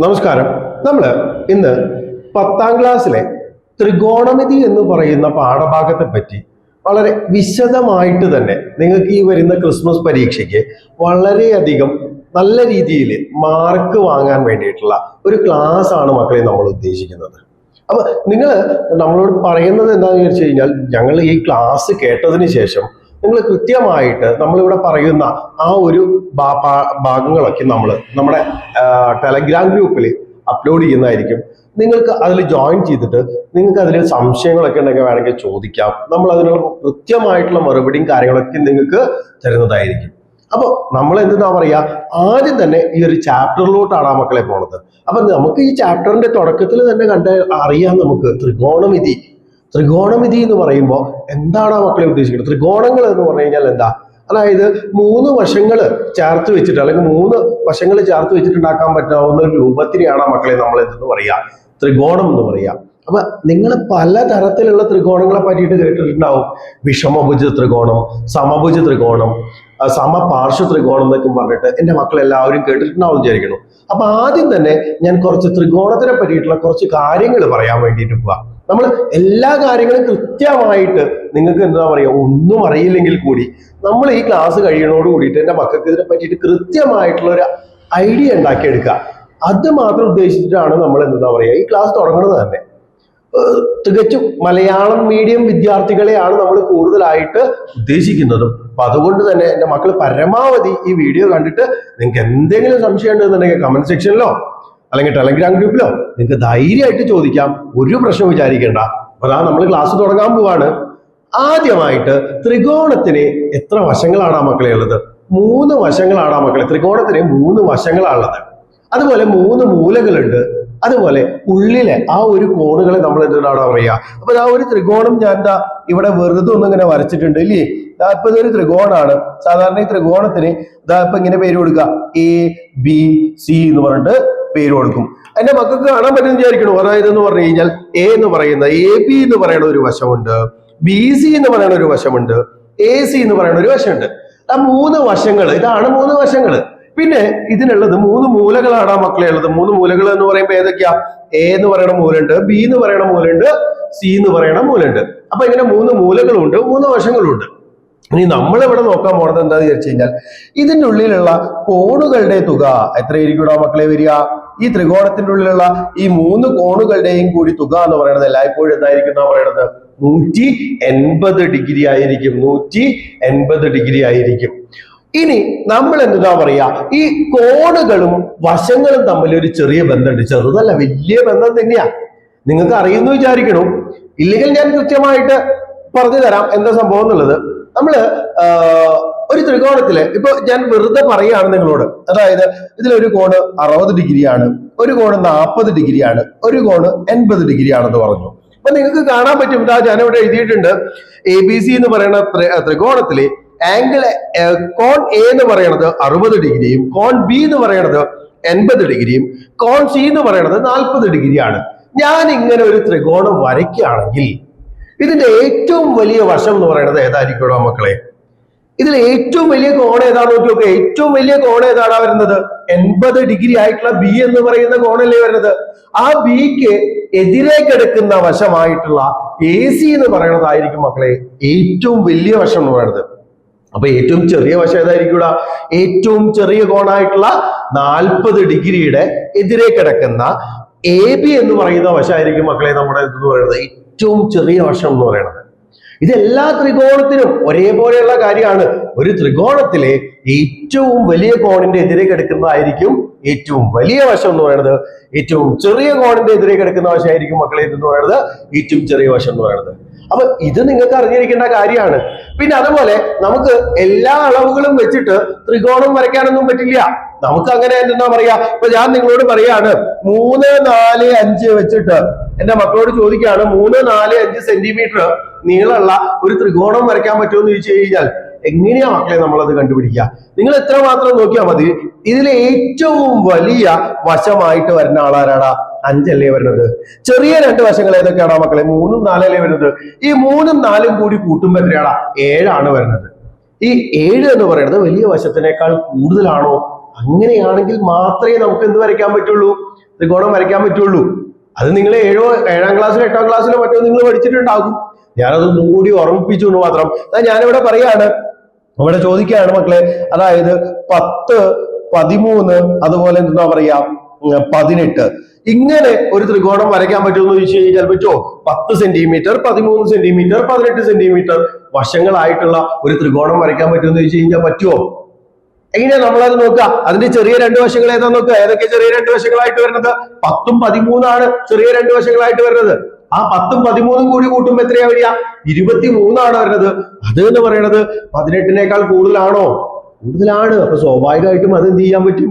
നമസ്കാരം. നമ്മൾ ഇന്ന് പത്താം ക്ലാസ്സിലെ ത്രികോണമിതി എന്ന് പറയുന്ന പാഠഭാഗത്തെ പറ്റി വളരെ വിശദമായിട്ട് തന്നെ നിങ്ങൾക്ക് ഈ വരുന്ന ക്രിസ്മസ് പരീക്ഷയ്ക്ക് വളരെയധികം നല്ല രീതിയിൽ മാർക്ക് വാങ്ങാൻ വേണ്ടിയിട്ടുള്ള ഒരു ക്ലാസ് ആണ് മക്കളെ നമ്മൾ ഉദ്ദേശിക്കുന്നത്. അപ്പൊ നിങ്ങൾ നമ്മളോട് പറയുന്നത് എന്താണെന്ന് ചോദിച്ചു കഴിഞ്ഞാൽ ഞങ്ങൾ ഈ ക്ലാസ് കേട്ടതിന് ശേഷം നിങ്ങൾ കൃത്യമായിട്ട് നമ്മളിവിടെ പറയുന്ന ആ ഒരു ഭാഗങ്ങളൊക്കെ നമ്മൾ നമ്മുടെ ടെലഗ്രാം ഗ്രൂപ്പിൽ അപ്ലോഡ് ചെയ്യുന്നതായിരിക്കും. നിങ്ങൾക്ക് അതിൽ ജോയിൻ ചെയ്തിട്ട് നിങ്ങൾക്ക് അതിൽ സംശയങ്ങളൊക്കെ ഉണ്ടെങ്കിൽ വേണമെങ്കിൽ ചോദിക്കാം. നമ്മൾ അതിനുള്ള കൃത്യമായിട്ടുള്ള മറുപടിയും കാര്യങ്ങളൊക്കെ നിങ്ങൾക്ക് തരുന്നതായിരിക്കും. അപ്പോൾ നമ്മൾ എന്താ പറയാ ആദ്യം തന്നെ ഈ ഒരു ചാപ്റ്ററിലോട്ടാണ് ആ മക്കളെ പോണത്. അപ്പൊ നമുക്ക് ഈ ചാപ്റ്ററിന്റെ തുടക്കത്തിൽ തന്നെ കണ്ട അറിയാം നമുക്ക്. ത്രികോണമിതി. ത്രികോണമിതി എന്ന് പറയുമ്പോൾ എന്താണ് ആ മക്കളെ ഉദ്ദേശിക്കുന്നത് ത്രികോണങ്ങൾ എന്ന് പറഞ്ഞു കഴിഞ്ഞാൽ എന്താ? അതായത് മൂന്ന് വശങ്ങൾ ചേർത്ത് വെച്ചിട്ട് അല്ലെങ്കിൽ മൂന്ന് വശങ്ങൾ ചേർത്ത് വെച്ചിട്ടുണ്ടാക്കാൻ പറ്റാവുന്ന ഒരു രൂപത്തിനെയാണ് ആ മക്കളെ നമ്മൾ എന്തെന്ന് പറയാ. ത്രികോണം എന്ന് പറയാ. അപ്പൊ നിങ്ങൾ പല തരത്തിലുള്ള ത്രികോണങ്ങളെ പറ്റിയിട്ട് കേട്ടിട്ടുണ്ടാവും. വിഷമഭുജ ത്രികോണം സമഭുജ ത്രികോണം സമപാർശ്വ ത്രികോണം എന്നൊക്കെ പറഞ്ഞിട്ട് എന്റെ മക്കൾ എല്ലാവരും കേട്ടിട്ടുണ്ടാവും വിചാരിക്കുന്നു. അപ്പൊ ആദ്യം തന്നെ ഞാൻ കുറച്ച് ത്രികോണത്തിനെ പറ്റിയിട്ടുള്ള കുറച്ച് കാര്യങ്ങൾ പറയാൻ വേണ്ടിയിട്ട് പോവാം. നമ്മൾ എല്ലാ കാര്യങ്ങളും കൃത്യമായിട്ട് നിങ്ങൾക്ക് എന്താ പറയുക ഒന്നും അറിയില്ലെങ്കിൽ കൂടി നമ്മൾ ഈ ക്ലാസ് കഴിയണോട് കൂടിയിട്ട് എന്റെ മക്കൾക്ക് ഇതിനെ പറ്റിയിട്ട് കൃത്യമായിട്ടുള്ള ഒരു ഐഡിയ ഉണ്ടാക്കിയെടുക്കുക. അത് മാത്രം ഉദ്ദേശിച്ചിട്ടാണ് നമ്മൾ എന്താ പറയുക ഈ ക്ലാസ് തുടങ്ങുന്നത് തന്നെ. തികച്ചും മലയാളം മീഡിയം വിദ്യാർത്ഥികളെയാണ് നമ്മൾ കൂടുതലായിട്ട് ഉദ്ദേശിക്കുന്നതും. അപ്പൊ അതുകൊണ്ട് തന്നെ എന്റെ മക്കൾ പരമാവധി ഈ വീഡിയോ കണ്ടിട്ട് നിങ്ങൾക്ക് എന്തെങ്കിലും സംശയം ഉണ്ടെന്നുണ്ടെങ്കിൽ കമന്റ് സെക്ഷനിലോ അല്ലെങ്കിൽ ടെലഗ്രാം ഗ്രൂപ്പിലോ? നിങ്ങൾക്ക് ധൈര്യമായിട്ട് ചോദിക്കാം. ഒരു പ്രശ്നം വിചാരിക്കേണ്ട. അതാ നമ്മൾ ക്ലാസ് തുടങ്ങാൻ പോവാണ്. ആദ്യമായിട്ട് ത്രികോണത്തിന് എത്ര വശങ്ങളാണ് ആ മക്കളെ ഉള്ളത്? മൂന്ന് വശങ്ങളാണ് ആ മക്കളെ. ത്രികോണത്തിന് മൂന്ന് വശങ്ങളാണുള്ളത് അതുപോലെ മൂന്ന് മൂലകളുണ്ട്. അതുപോലെ ഉള്ളിലെ ആ ഒരു കോണുകളെ നമ്മൾ എന്താണ് പറയുക? അപ്പൊ ആ ഒരു ത്രികോണം ഞാൻ എന്താ ഇവിടെ വെറുതെ ഒന്നും ഇങ്ങനെ വരച്ചിട്ടുണ്ട് ഇല്ലേ? ഇപ്പൊ ഇതൊരു ത്രികോണാണ്. സാധാരണ ഈ ത്രികോണത്തിന് ഇതാ ഇപ്പൊ ഇങ്ങനെ പേര് കൊടുക്കുക. എ ബി സി എന്ന് പറഞ്ഞിട്ട് പേര് കൊടുക്കും. എന്റെ മക്കൾക്ക് കാണാൻ പറ്റുന്ന വിചാരിക്കണം. അതായത് എന്ന് പറഞ്ഞു കഴിഞ്ഞാൽ എ എന്ന് പറയുന്ന എ ബി എന്ന് പറയുന്ന ഒരു വശമുണ്ട്. ബി സി എന്ന് പറയുന്ന ഒരു വശമുണ്ട്. എ സി എന്ന് പറയുന്ന ഒരു വശമുണ്ട്. ആ മൂന്ന് വശങ്ങൾ ഇതാണ് മൂന്ന് വശങ്ങൾ. പിന്നെ ഇതിനുള്ളത് മൂന്ന് മൂലകളാണ് ആ മക്കളെ ഉള്ളത്. മൂന്ന് മൂലകൾ എന്ന് പറയുമ്പോൾ ഏതൊക്കെയാ? എ എന്ന് പറയുന്ന മൂലുണ്ട് ബി എന്ന് പറയുന്ന മൂലുണ്ട് സി എന്ന് പറയുന്ന മൂലുണ്ട് അപ്പൊ ഇങ്ങനെ മൂന്ന് മൂലകളുണ്ട് മൂന്ന് വശങ്ങളുണ്ട്. ഇനി നമ്മളിവിടെ നോക്കാൻ പോണത് എന്താന്ന് വിചാരിച്ചു കഴിഞ്ഞാൽ ഇതിന്റെ ഉള്ളിലുള്ള കോണുകളുടെ തുക എത്രയായിരിക്കും ആ മക്കളെ വരിക? ഈ ത്രികോണത്തിന്റെ ഉള്ളിലുള്ള ഈ മൂന്ന് കോണുകളുടെയും കൂടി തുക എന്ന് പറയുന്നത് എല്ലായ്പ്പോഴും എന്തായിരിക്കും എന്നാ പറയുന്നത്? നൂറ്റി എൺപത് ഡിഗ്രി ആയിരിക്കും. നൂറ്റി എൺപത് ഡിഗ്രി ആയിരിക്കും. ഇനി നമ്മൾ എന്താ പറയാ? ഈ കോണുകളും വശങ്ങളും തമ്മിൽ ഒരു ചെറിയ ബന്ധമുണ്ട്. ചെറുതല്ല വലിയ ബന്ധം തന്നെയാ. നിങ്ങൾക്ക് അറിയുന്നു വിചാരിക്കണം. ഇല്ലെങ്കിൽ ഞാൻ കൃത്യമായിട്ട് പറഞ്ഞു തരാം എന്താ സംഭവം എന്നുള്ളത്. നമ്മൾ ഒരു ത്രികോണത്തിൽ ഇപ്പൊ ഞാൻ വെറുതെ പറയുകയാണ് നിങ്ങളോട്. അതായത് ഇതിലൊരു കോണ് അറുപത് ഡിഗ്രിയാണ് ഒരു കോണ് നാൽപ്പത് ഡിഗ്രിയാണ് ഒരു കോണ് എൺപത് ഡിഗ്രിയാണെന്ന് പറഞ്ഞു. അപ്പൊ നിങ്ങൾക്ക് കാണാൻ പറ്റും ഇതാ ഇവിടെ എഴുതിയിട്ടുണ്ട്. എ ബി സി എന്ന് പറയുന്ന ത്രികോണത്തിലെ ത്രികോണത്തിൽ ആംഗിൾ കോൺ എ എന്ന് പറയുന്നത് അറുപത് ഡിഗ്രിയും കോൺ ബി എന്ന് പറയുന്നത് എൺപത് ഡിഗ്രിയും കോൺ സി എന്ന് പറയുന്നത് നാൽപ്പത് ഡിഗ്രിയാണ്. ഞാൻ ഇങ്ങനെ ഒരു ത്രികോണം വരയ്ക്കുകയാണെങ്കിൽ ഇതിന്റെ ഏറ്റവും വലിയ വശം എന്ന് പറയുന്നത് ഏതായിരിക്കും മക്കളെ? ഇതിൽ ഏറ്റവും വലിയ കോൺ ഏതാണെന്ന് നോക്കി നോക്കുക ഏറ്റവും വലിയ കോൺ ഏതാണ് വരുന്നത്? എൺപത് ഡിഗ്രി ആയിട്ടുള്ള ബി എന്ന് പറയുന്ന കോണല്ലേ വരുന്നത്. ആ ബിക്ക് എതിരെ കിടക്കുന്ന വശമായിട്ടുള്ള എ സി എന്ന് പറയുന്നതായിരിക്കും മക്കളെ ഏറ്റവും വലിയ വശം എന്ന് പറയുന്നത്. അപ്പൊ ഏറ്റവും ചെറിയ വശം ഏതായിരിക്കും ഏറ്റവും ചെറിയ കോണായിട്ടുള്ള നാൽപ്പത് ഡിഗ്രിയുടെ എതിരെ കിടക്കുന്ന എ ബി എന്ന് പറയുന്ന വശമായിരിക്കും മക്കളെ നമ്മുടെ ഇത് പറയുന്നത്. ഏറ്റവും ചെറിയ വർഷം എന്ന് പറയുന്നത്. ഇത് എല്ലാ ത്രികോണത്തിനും ഒരേപോലെയുള്ള കാര്യമാണ്. ഒരു ത്രികോണത്തിലെ ഏറ്റവും വലിയ കോണിന്റെ എതിരെ കിടക്കുന്നതായിരിക്കും ഏറ്റവും വലിയ വശം എന്ന് പറയുന്നത്. ഏറ്റവും ചെറിയ കോണിന്റെ എതിരെ കിടക്കുന്ന വശമായിരിക്കും മക്കളെ എന്ന് പറയുന്നത്. ഏറ്റവും ചെറിയ വശം എന്ന് പറയുന്നത്. അപ്പൊ ഇത് നിങ്ങൾക്ക് അറിഞ്ഞിരിക്കേണ്ട കാര്യമാണ്. പിന്നെ അതുപോലെ നമുക്ക് എല്ലാ അളവുകളും വെച്ചിട്ട് ത്രികോണം വരയ്ക്കാനൊന്നും പറ്റില്ല. നമുക്ക് അങ്ങനെ എന്താ പറയാ? ഇപ്പൊ ഞാൻ നിങ്ങളോട് പറയാണ് മൂന്ന് നാല് അഞ്ച് വെച്ചിട്ട് എന്റെ മക്കളോട് ചോദിക്കുകയാണ് മൂന്ന് നാല് അഞ്ച് സെന്റിമീറ്റർ നീളമുള്ള ഒരു ത്രികോണം വരയ്ക്കാൻ പറ്റുമോ എന്ന് ചോദിച്ചു കഴിഞ്ഞാൽ എങ്ങനെയാ മക്കളെ നമ്മൾ അത് കണ്ടുപിടിക്കുക? നിങ്ങൾ എത്ര മാത്രം നോക്കിയാൽ മതി. ഇതിൽ ഏറ്റവും വലിയ വശമായിട്ട് വരുന്ന ആളാരാടാ? അഞ്ചല്ലേ വരുന്നത്. ചെറിയ രണ്ട് വശങ്ങൾ ഏതൊക്കെയാണോ മക്കളെ? മൂന്നും നാലല്ലേ വരുന്നത്? ഈ മൂന്നും നാലും കൂടി കൂട്ടുമ്പോൾ എത്രയാടാ? ഏഴാണ് വരുന്നത്. ഈ ഏഴ് എന്ന് പറയുന്നത് വലിയ വശത്തിനേക്കാൾ കൂടുതലാണോ അങ്ങനെയാണെങ്കിൽ മാത്രമേ നമുക്ക് എന്ത് വരയ്ക്കാൻ പറ്റുള്ളൂ? ത്രികോണം വരയ്ക്കാൻ പറ്റുള്ളൂ. അത് നിങ്ങൾ ഏഴോ ഏഴാം ക്ലാസ്സിലോ എട്ടാം ക്ലാസ്സിലോ മറ്റോ നിങ്ങൾ പഠിച്ചിട്ടുണ്ടാകും. ഞാനത് കൂടി ഓർമ്മിപ്പിച്ചു എന്ന് മാത്രം. അതായത് ഞാനിവിടെ പറയാണ്. ഇവിടെ ചോദിക്കുകയാണ് മക്കളെ അതായത് പത്ത് പതിമൂന്ന് അതുപോലെ എന്താ പറയാ പതിനെട്ട്. ഇങ്ങനെ ഒരു ത്രികോണം വരയ്ക്കാൻ പറ്റുമെന്ന് ചോദിച്ചു കഴിഞ്ഞാൽ പറ്റുമോ പത്ത് സെന്റിമീറ്റർ പതിമൂന്ന് സെന്റിമീറ്റർ പതിനെട്ട് സെന്റിമീറ്റർ വശങ്ങളായിട്ടുള്ള ഒരു ത്രികോണം വരയ്ക്കാൻ പറ്റുമെന്ന് ചോദിച്ചു കഴിഞ്ഞാൽ പറ്റുമോ എങ്ങനെയാ നമ്മളത് നോക്കുക? അതിന്റെ ചെറിയ രണ്ട് വശങ്ങൾ ഏതാ നോക്കുക? ഏതൊക്കെ ചെറിയ രണ്ട് വശങ്ങളായിട്ട് വരുന്നത്? പത്തും പതിമൂന്നാണ് ചെറിയ രണ്ട് വശങ്ങളായിട്ട് വരുന്നത്. ആ പത്തും പതിമൂന്നും കൂടി കൂട്ടുമ്പോ എത്രയാ വരിക? ഇരുപത്തി മൂന്നാണ് വരുന്നത്. അത് എന്ന് പറയുന്നത് പതിനെട്ടിനേക്കാൾ കൂടുതലാണോ? കൂടുതലാണ്. അപ്പൊ സ്വാഭാവികമായിട്ടും അത് എന്ത് ചെയ്യാൻ പറ്റും?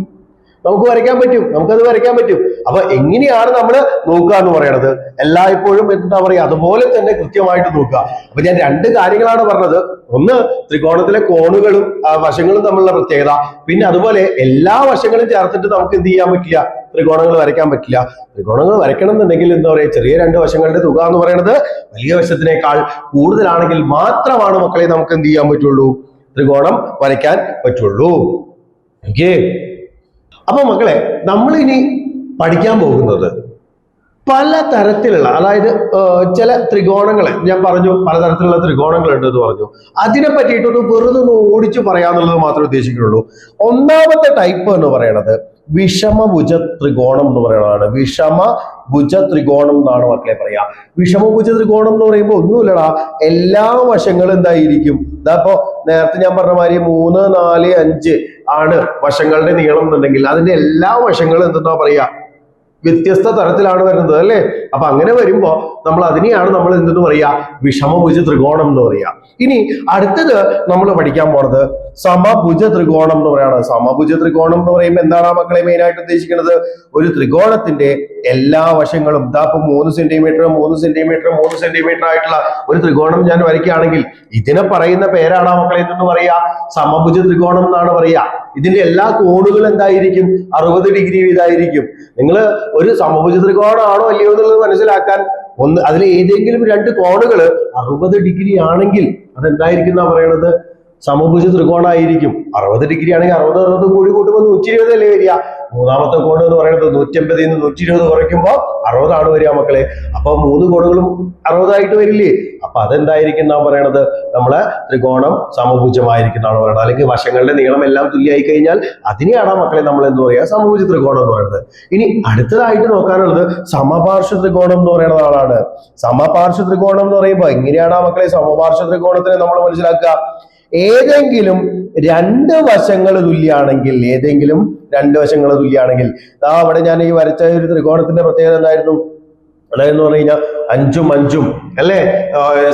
നമുക്ക് വരയ്ക്കാൻ പറ്റും നമുക്കത് വരയ്ക്കാൻ പറ്റും. അപ്പൊ എങ്ങനെയാണ് നമ്മൾ നോക്കുക എന്ന് പറയണത്? എല്ലായ്പ്പോഴും എന്താ പറയാ അതുപോലെ തന്നെ കൃത്യമായിട്ട് നോക്കുക. അപ്പൊ ഞാൻ രണ്ട് കാര്യങ്ങളാണ് പറഞ്ഞത്. ഒന്ന് ത്രികോണത്തിലെ കോണുകളും വശങ്ങളും തമ്മിലുള്ള പ്രത്യേകത. പിന്നെ അതുപോലെ എല്ലാ വശങ്ങളും ചേർത്തിട്ട് നമുക്ക് എന്ത് ചെയ്യാൻ പറ്റില്ല? ത്രികോണങ്ങൾ വരയ്ക്കാൻ പറ്റില്ല. ത്രികോണങ്ങൾ വരയ്ക്കണം എന്നുണ്ടെങ്കിൽ എന്താ പറയാ ചെറിയ രണ്ട് വശങ്ങളുടെ തുക എന്ന് പറയുന്നത് വലിയ വശത്തിനേക്കാൾ കൂടുതലാണെങ്കിൽ മാത്രമാണ് മക്കളെ നമുക്ക് എന്ത് ചെയ്യാൻ പറ്റുള്ളൂ? ത്രികോണം വരയ്ക്കാൻ പറ്റുള്ളൂ. ഓക്കേ അപ്പൊ മക്കളെ നമ്മളിനി പഠിക്കാൻ പോകുന്നത് പല തരത്തിലുള്ള അതായത് ചില ത്രികോണങ്ങളെ ഞാൻ പറഞ്ഞു പലതരത്തിലുള്ള ത്രികോണങ്ങൾ ഉണ്ട് എന്ന് പറഞ്ഞു. അതിനെ പറ്റിയിട്ടൊന്ന് വെറുതെ ഒന്ന് ഓടിച്ചു പറയാന്നുള്ളത് മാത്രമേ ഉദ്ദേശിക്കുന്നുള്ളൂ. ഒന്നാമത്തെ ടൈപ്പ് എന്ന് പറയുന്നത് വിഷമഭുജ ത്രികോണം എന്ന് പറയുന്നതാണ്. വിഷമഭുജ ത്രികോണം എന്നാണ് മക്കളെ പറയാ. വിഷമഭുജ ത്രികോണം എന്ന് പറയുമ്പോൾ ഒന്നുമില്ലടാ എല്ലാ വശങ്ങളും എന്തായിരിക്കും? ഇതാ നേരത്തെ ഞാൻ പറഞ്ഞ മാതിരി മൂന്ന് നാല് അഞ്ച് ആണ് വശങ്ങളുടെ നീളം എന്നുണ്ടെങ്കിൽ. അതിന്റെ എല്ലാ വശങ്ങളും എന്തെന്നാ പറയാ? വ്യത്യസ്ത തരത്തിലാണ് വരുന്നത് അല്ലെ? അപ്പൊ അങ്ങനെ വരുമ്പോ നമ്മൾ അതിനെയാണ് നമ്മൾ എന്തെന്ന് പറയാ? വിഷമഭുജ ത്രികോണം എന്ന് പറയാ. ഇനി അടുത്തത് നമ്മൾ പഠിക്കാൻ പോണത് സമഭുജ ത്രികോണം എന്ന് പറയാണ്. സമഭുജ ത്രികോണം എന്ന് പറയുമ്പോൾ എന്താണ് മക്കളെ മെയിൻ ആയിട്ട് ഉദ്ദേശിക്കുന്നത് ഒരു ത്രികോണത്തിന്റെ എല്ലാ വശങ്ങളും ഇതാ ഇപ്പൊ മൂന്ന് സെന്റിമീറ്റർ മൂന്ന് സെന്റിമീറ്റർ മൂന്ന് സെന്റിമീറ്റർ ആയിട്ടുള്ള ഒരു ത്രികോണം ഞാൻ വരയ്ക്കുകയാണെങ്കിൽ ഇതിനെ പറയുന്ന പേരാണ് മക്കളെ എന്തെന്ന് പറയാ? സമഭുജ ത്രികോണം എന്നാണ് പറയാ ഇതിന്റെ എല്ലാ കോണുകളും എന്തായിരിക്കും? അറുപത് ഡിഗ്രി വീതായിരിക്കും നിങ്ങൾ ഒരു സമഭുജ ത്രികോണമാണോ അല്ലയോ എന്നുള്ളത് മനസ്സിലാക്കാൻ ഒന്ന് അതിൽ ഏതെങ്കിലും രണ്ട് കോണുകൾ അറുപത് ഡിഗ്രി ആണെങ്കിൽ അതെന്തായിരിക്കും എന്നാ പറയണത്? സമഭുജ ത്രികോണമായിരിക്കും അറുപത് ഡിഗ്രി ആണെങ്കിൽ അറുപത് അറുപത് കൂടി കൂട്ടുമ്പോൾ നൂറ്റി ഇരുപത് അല്ലേ വരിക? മൂന്നാമത്തെ കോണ് എന്ന് പറയുന്നത്. നൂറ്റമ്പതിൽ നിന്ന് നൂറ്റി ഇരുപത് കുറയ്ക്കുമ്പോൾ അറുപതാണ് വരിക മക്കളെ. അപ്പൊ മൂന്ന് കോണുകളും അറുപതായിട്ട് വരില്ലേ? അപ്പൊ അതെന്തായിരിക്കും എന്നാ പറയണത്? നമ്മളെ ത്രികോണം സമഭുജമായിരിക്കും എന്നാണ് പറയുന്നത്. അല്ലെങ്കിൽ വശങ്ങളുടെ നീളം എല്ലാം തുല്യമായി കഴിഞ്ഞാൽ അതിനെയാണ് മക്കളെ നമ്മൾ എന്ത് പറയുക? സമഭുജ ത്രികോണം എന്ന് പറയുന്നത്. ഇനി അടുത്തതായിട്ട് നോക്കാനുള്ളത് സമപാർശ്വ ത്രികോണം എന്ന് പറയുന്ന ആളാണ്. സമപാർശ്വ ത്രികോണം എന്ന് പറയുമ്പോൾ എങ്ങനെയാണ് മക്കളെ സമപാർശ്വ ത്രികോണത്തിനെ നമ്മൾ മനസ്സിലാക്കുക? ഏതെങ്കിലും രണ്ട് വശങ്ങൾ തുല്യാണെങ്കിൽ ഏതെങ്കിലും രണ്ട് വശങ്ങൾ തുല്യാണെങ്കിൽ. ആ അവിടെ ഞാൻ ഈ വരച്ച ഒരു ത്രികോണത്തിന്റെ പ്രത്യേകത എന്തായിരുന്നു? അതായത് പറഞ്ഞു കഴിഞ്ഞാൽ അഞ്ചും അഞ്ചും അല്ലേ?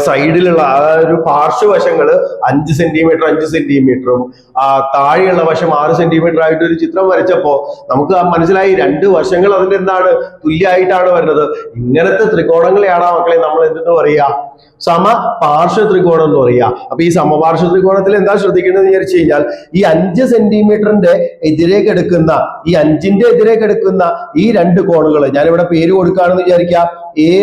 സൈഡിലുള്ള ആ ഒരു പാർശ്വവശങ്ങൾ അഞ്ച് സെന്റിമീറ്റർ അഞ്ച് സെന്റിമീറ്ററും. ആ താഴെയുള്ള വശം ആറ് സെന്റിമീറ്റർ ആയിട്ട് ഒരു ചിത്രം വരച്ചപ്പോ നമുക്ക് മനസ്സിലായി രണ്ട് വശങ്ങൾ അതിന്റെ എന്താണ്? തുല്യമായിട്ടാണ് വരുന്നത്. ഇങ്ങനത്തെ ത്രികോണങ്ങളെയാണ് മക്കളെ നമ്മൾ എന്തെന്ന് പറയാ സമ പാർശ്വ ത്രികോണം എന്ന് പറയുക അപ്പൊ ഈ സമപാർശ്വ ത്രികോണത്തിൽ എന്താ ശ്രദ്ധിക്കേണ്ടത് വിചാരിച്ചു കഴിഞ്ഞാൽ ഈ അഞ്ച് സെന്റിമീറ്ററിന്റെ എതിരെ കിടക്കുന്ന ഈ അഞ്ചിന്റെ എതിരെ കിടക്കുന്ന ഈ രണ്ട് കോണുകൾ ഞാനിവിടെ പേര് കൊടുക്കുകയാണെന്ന് വിചാരിക്കുക. എ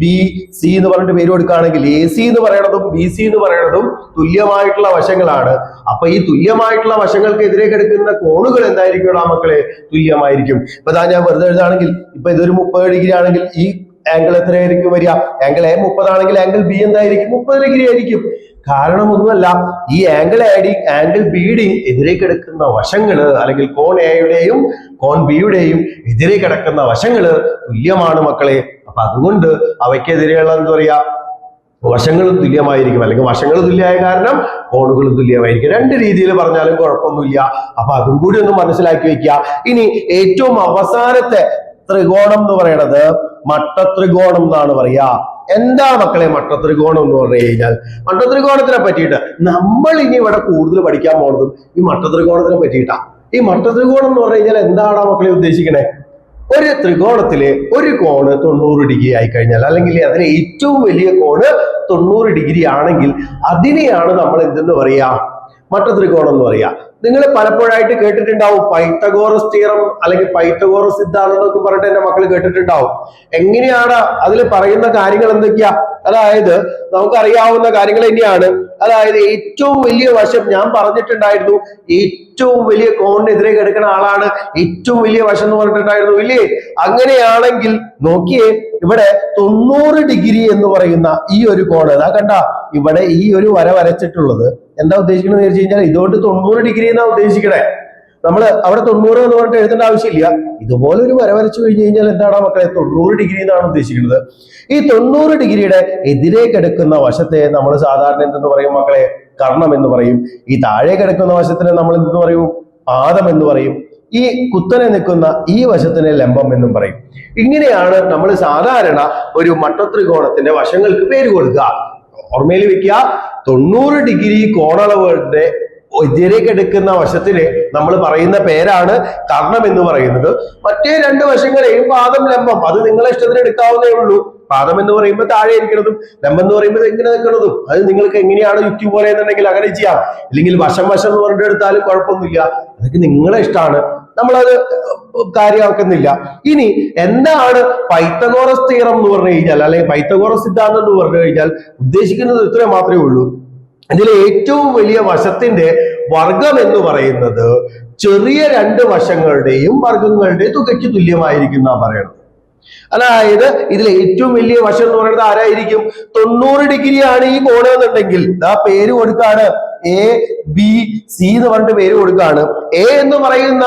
ബി സി എന്ന് പറഞ്ഞിട്ട് പേര് കൊടുക്കുകയാണെങ്കിൽ എ സി എന്ന് പറയണതും ബി സി എന്ന് പറയണതും തുല്യമായിട്ടുള്ള വശങ്ങളാണ്. അപ്പൊ ഈ തുല്യമായിട്ടുള്ള വശങ്ങൾക്ക് എതിരെ കിടക്കുന്ന കോണുകൾ എന്തായിരിക്കും മക്കളെ? തുല്യമായിരിക്കും. ഇപ്പൊ ഞാൻ വെറുതെ എഴുതാണെങ്കിൽ ഇപ്പൊ ഇതൊരു മുപ്പത് ഡിഗ്രി ആണെങ്കിൽ ഈ ആംഗിൾ എത്രയായിരിക്കും വരിക? ആംഗിൾ എ മുപ്പതാണെങ്കിൽ ആംഗിൾ ബി എന്തായിരിക്കും? മുപ്പത് ഡിഗ്രി ആയിരിക്കും. കാരണം ഒന്നുമല്ല ഈ ആംഗിൾ ആഡി ആംഗിൾ ബിയുടെയും എതിരെ കിടക്കുന്ന വശങ്ങൾ അല്ലെങ്കിൽ കോൺ എയുടെയും കോൺ ബിയുടെയും എതിരെ കിടക്കുന്ന വശങ്ങൾ തുല്യമാണ് മക്കളെ. അപ്പൊ അതുകൊണ്ട് അവയ്ക്കെതിരെയുള്ള എന്താ പറയാ? വശങ്ങളും തുല്യമായിരിക്കും. അല്ലെങ്കിൽ വശങ്ങൾ തുല്യമായ കാരണം കോണുകളും തുല്യമായിരിക്കും. രണ്ട് രീതിയിൽ പറഞ്ഞാലും കുഴപ്പമൊന്നുമില്ല. അപ്പൊ അതും കൂടി ഒന്ന് മനസ്സിലാക്കി വെക്കുക ഇനി ഏറ്റവും അവസാനത്തെ ത്രികോണം എന്ന് പറയണത് മട്ടത്രികോണം എന്നാണ് പറയാ. എന്താ മക്കളെ മട്ടത്രികോണം എന്ന് പറഞ്ഞു കഴിഞ്ഞാൽ മട്ടത്രികോണത്തിനെ പറ്റിയിട്ട് നമ്മൾ ഇനി ഇവിടെ കൂടുതൽ പഠിക്കാൻ പോകുന്നതും ഈ മട്ടത്രികോണത്തിനെ പറ്റിയിട്ടാ. ഈ മട്ടത്രികോണം എന്ന് പറഞ്ഞു കഴിഞ്ഞാൽ എന്താണ് മക്കളെ ഉദ്ദേശിക്കണേ? ഒരു ത്രികോണത്തിലെ ഒരു കോണ് തൊണ്ണൂറ് ഡിഗ്രി ആയി കഴിഞ്ഞാൽ അല്ലെങ്കിൽ അതിലെ ഏറ്റവും വലിയ കോണ് തൊണ്ണൂറ് ഡിഗ്രി ആണെങ്കിൽ അതിനെയാണ് നമ്മൾ എന്തെന്ന് പറയാ? മട്ടത്രികോണം എന്ന് പറയാ. നിങ്ങൾ പലപ്പോഴായിട്ട് കേട്ടിട്ടുണ്ടാവും പൈത്തഗോറസ് തീറം അല്ലെങ്കിൽ പൈത്തഗോറസ് സിദ്ധാന്തം എന്നൊക്കെ പറഞ്ഞിട്ട് എന്റെ മക്കൾ കേട്ടിട്ടുണ്ടാവും. എങ്ങനെയാണ് അതിൽ പറയുന്ന കാര്യങ്ങൾ എന്തൊക്കെയാ? അതായത് നമുക്കറിയാവുന്ന കാര്യങ്ങൾ തന്നെയാണ്. അതായത് ഏറ്റവും വലിയ വശം ഞാൻ പറഞ്ഞിട്ടുണ്ടായിരുന്നു ഏറ്റവും വലിയ കോണിനെതിരെ കിടക്കുന്ന ആളാണ് ഏറ്റവും വലിയ വശം എന്ന് പറഞ്ഞിട്ടുണ്ടായിരുന്നു ഇല്ലേ? അങ്ങനെയാണെങ്കിൽ നോക്കിയേ ഇവിടെ തൊണ്ണൂറ് ഡിഗ്രി എന്ന് പറയുന്ന ഈ ഒരു കോണ് അതാ കണ്ട ഇവിടെ ഈ ഒരു വര വരച്ചിട്ടുള്ളത് എന്താ ഉദ്ദേശിക്കുന്നത് വെച്ച് കഴിഞ്ഞാൽ ഇതുകൊണ്ട് തൊണ്ണൂറ് ഡിഗ്രി എന്നാ ഉദ്ദേശിക്കണേ. നമ്മൾ അവിടെ തൊണ്ണൂറ് എന്ന് പറഞ്ഞിട്ട് എഴുതേണ്ട ആവശ്യമില്ല. ഇതുപോലെ ഒരു വര വരച്ചു കഴിഞ്ഞു കഴിഞ്ഞാൽ എന്താണ് മക്കളെ തൊണ്ണൂറ് ഡിഗ്രി എന്നാണ് ഉദ്ദേശിക്കുന്നത്. ഈ തൊണ്ണൂറ് ഡിഗ്രിയുടെ എതിരെ കിടക്കുന്ന വശത്തെ നമ്മൾ സാധാരണ എന്തെന്ന് പറയും മക്കളെ? കർണം എന്ന് പറയും. ഈ താഴെ കിടക്കുന്ന വശത്തിന് നമ്മൾ എന്തെന്ന് പറയും? പാദം എന്ന് പറയും. ഈ കുത്തനെ നിൽക്കുന്ന ഈ വശത്തിന് ലംബം എന്നും പറയും. ഇങ്ങനെയാണ് നമ്മൾ സാധാരണ ഒരു മട്ടത്രികോണത്തിന്റെ വശങ്ങൾക്ക് പേര് കൊടുക്കുക. ഓർമ്മയിൽ വെക്കുക തൊണ്ണൂറ് ഡിഗ്രി കോണളവുകളുടെ എതിരേക്ക് എടുക്കുന്ന വശത്തിന് നമ്മൾ പറയുന്ന പേരാണ് കർണം എന്ന് പറയുന്നത്. മറ്റേ രണ്ട് വശങ്ങളെയും പാദം ലംബം. അത് നിങ്ങളെ ഇഷ്ടത്തിന് എടുക്കാവുന്നേ ഉള്ളൂ. പാദം എന്ന് പറയുമ്പോൾ താഴെ ഇരിക്കണതും ലംബം എന്ന് പറയുമ്പോൾ എങ്ങനെ നിൽക്കണതും. അത് നിങ്ങൾക്ക് എങ്ങനെയാണ് യുക്തി പോലെ എന്നുണ്ടെങ്കിൽ അങ്ങനെ ചെയ്യാം. ഇല്ലെങ്കിൽ വശം വശം എന്ന് പറഞ്ഞിട്ട് എടുത്താലും കുഴപ്പമൊന്നുമില്ല. അതൊക്കെ നിങ്ങളെ ഇഷ്ടമാണ് നമ്മളത് കാര്യമാക്കുന്നില്ല. ഇനി എന്താണ് പൈത്തഗോറസ് തീറം എന്ന് പറഞ്ഞു കഴിഞ്ഞാൽ അല്ലെങ്കിൽ പൈത്തഗോറസ് സിദ്ധാന്തം എന്ന് പറഞ്ഞു കഴിഞ്ഞാൽ ഉദ്ദേശിക്കുന്നത് ഇത്രേ മാത്രമേ ഉള്ളൂ. ഇതിലെ ഏറ്റവും വലിയ വശത്തിന്റെ വർഗം എന്ന് പറയുന്നത് ചെറിയ രണ്ട് വശങ്ങളുടെയും വർഗങ്ങളുടെ തുകയ്ക്ക് തുല്യമായിരിക്കും പറയണത് അതായത് ഇതിൽ ഏറ്റവും വലിയ വശം എന്ന് പറയുന്നത് ആരായിരിക്കും? തൊണ്ണൂറ് ഡിഗ്രി ആണ് ഈ കോണ് എന്നുണ്ടെങ്കിൽ. ആ പേര് കൊടുക്കാണ്. എ ബി സി എന്ന് പറഞ്ഞിട്ട് പേര് കൊടുക്കാണ്. എ എന്ന് പറയുന്ന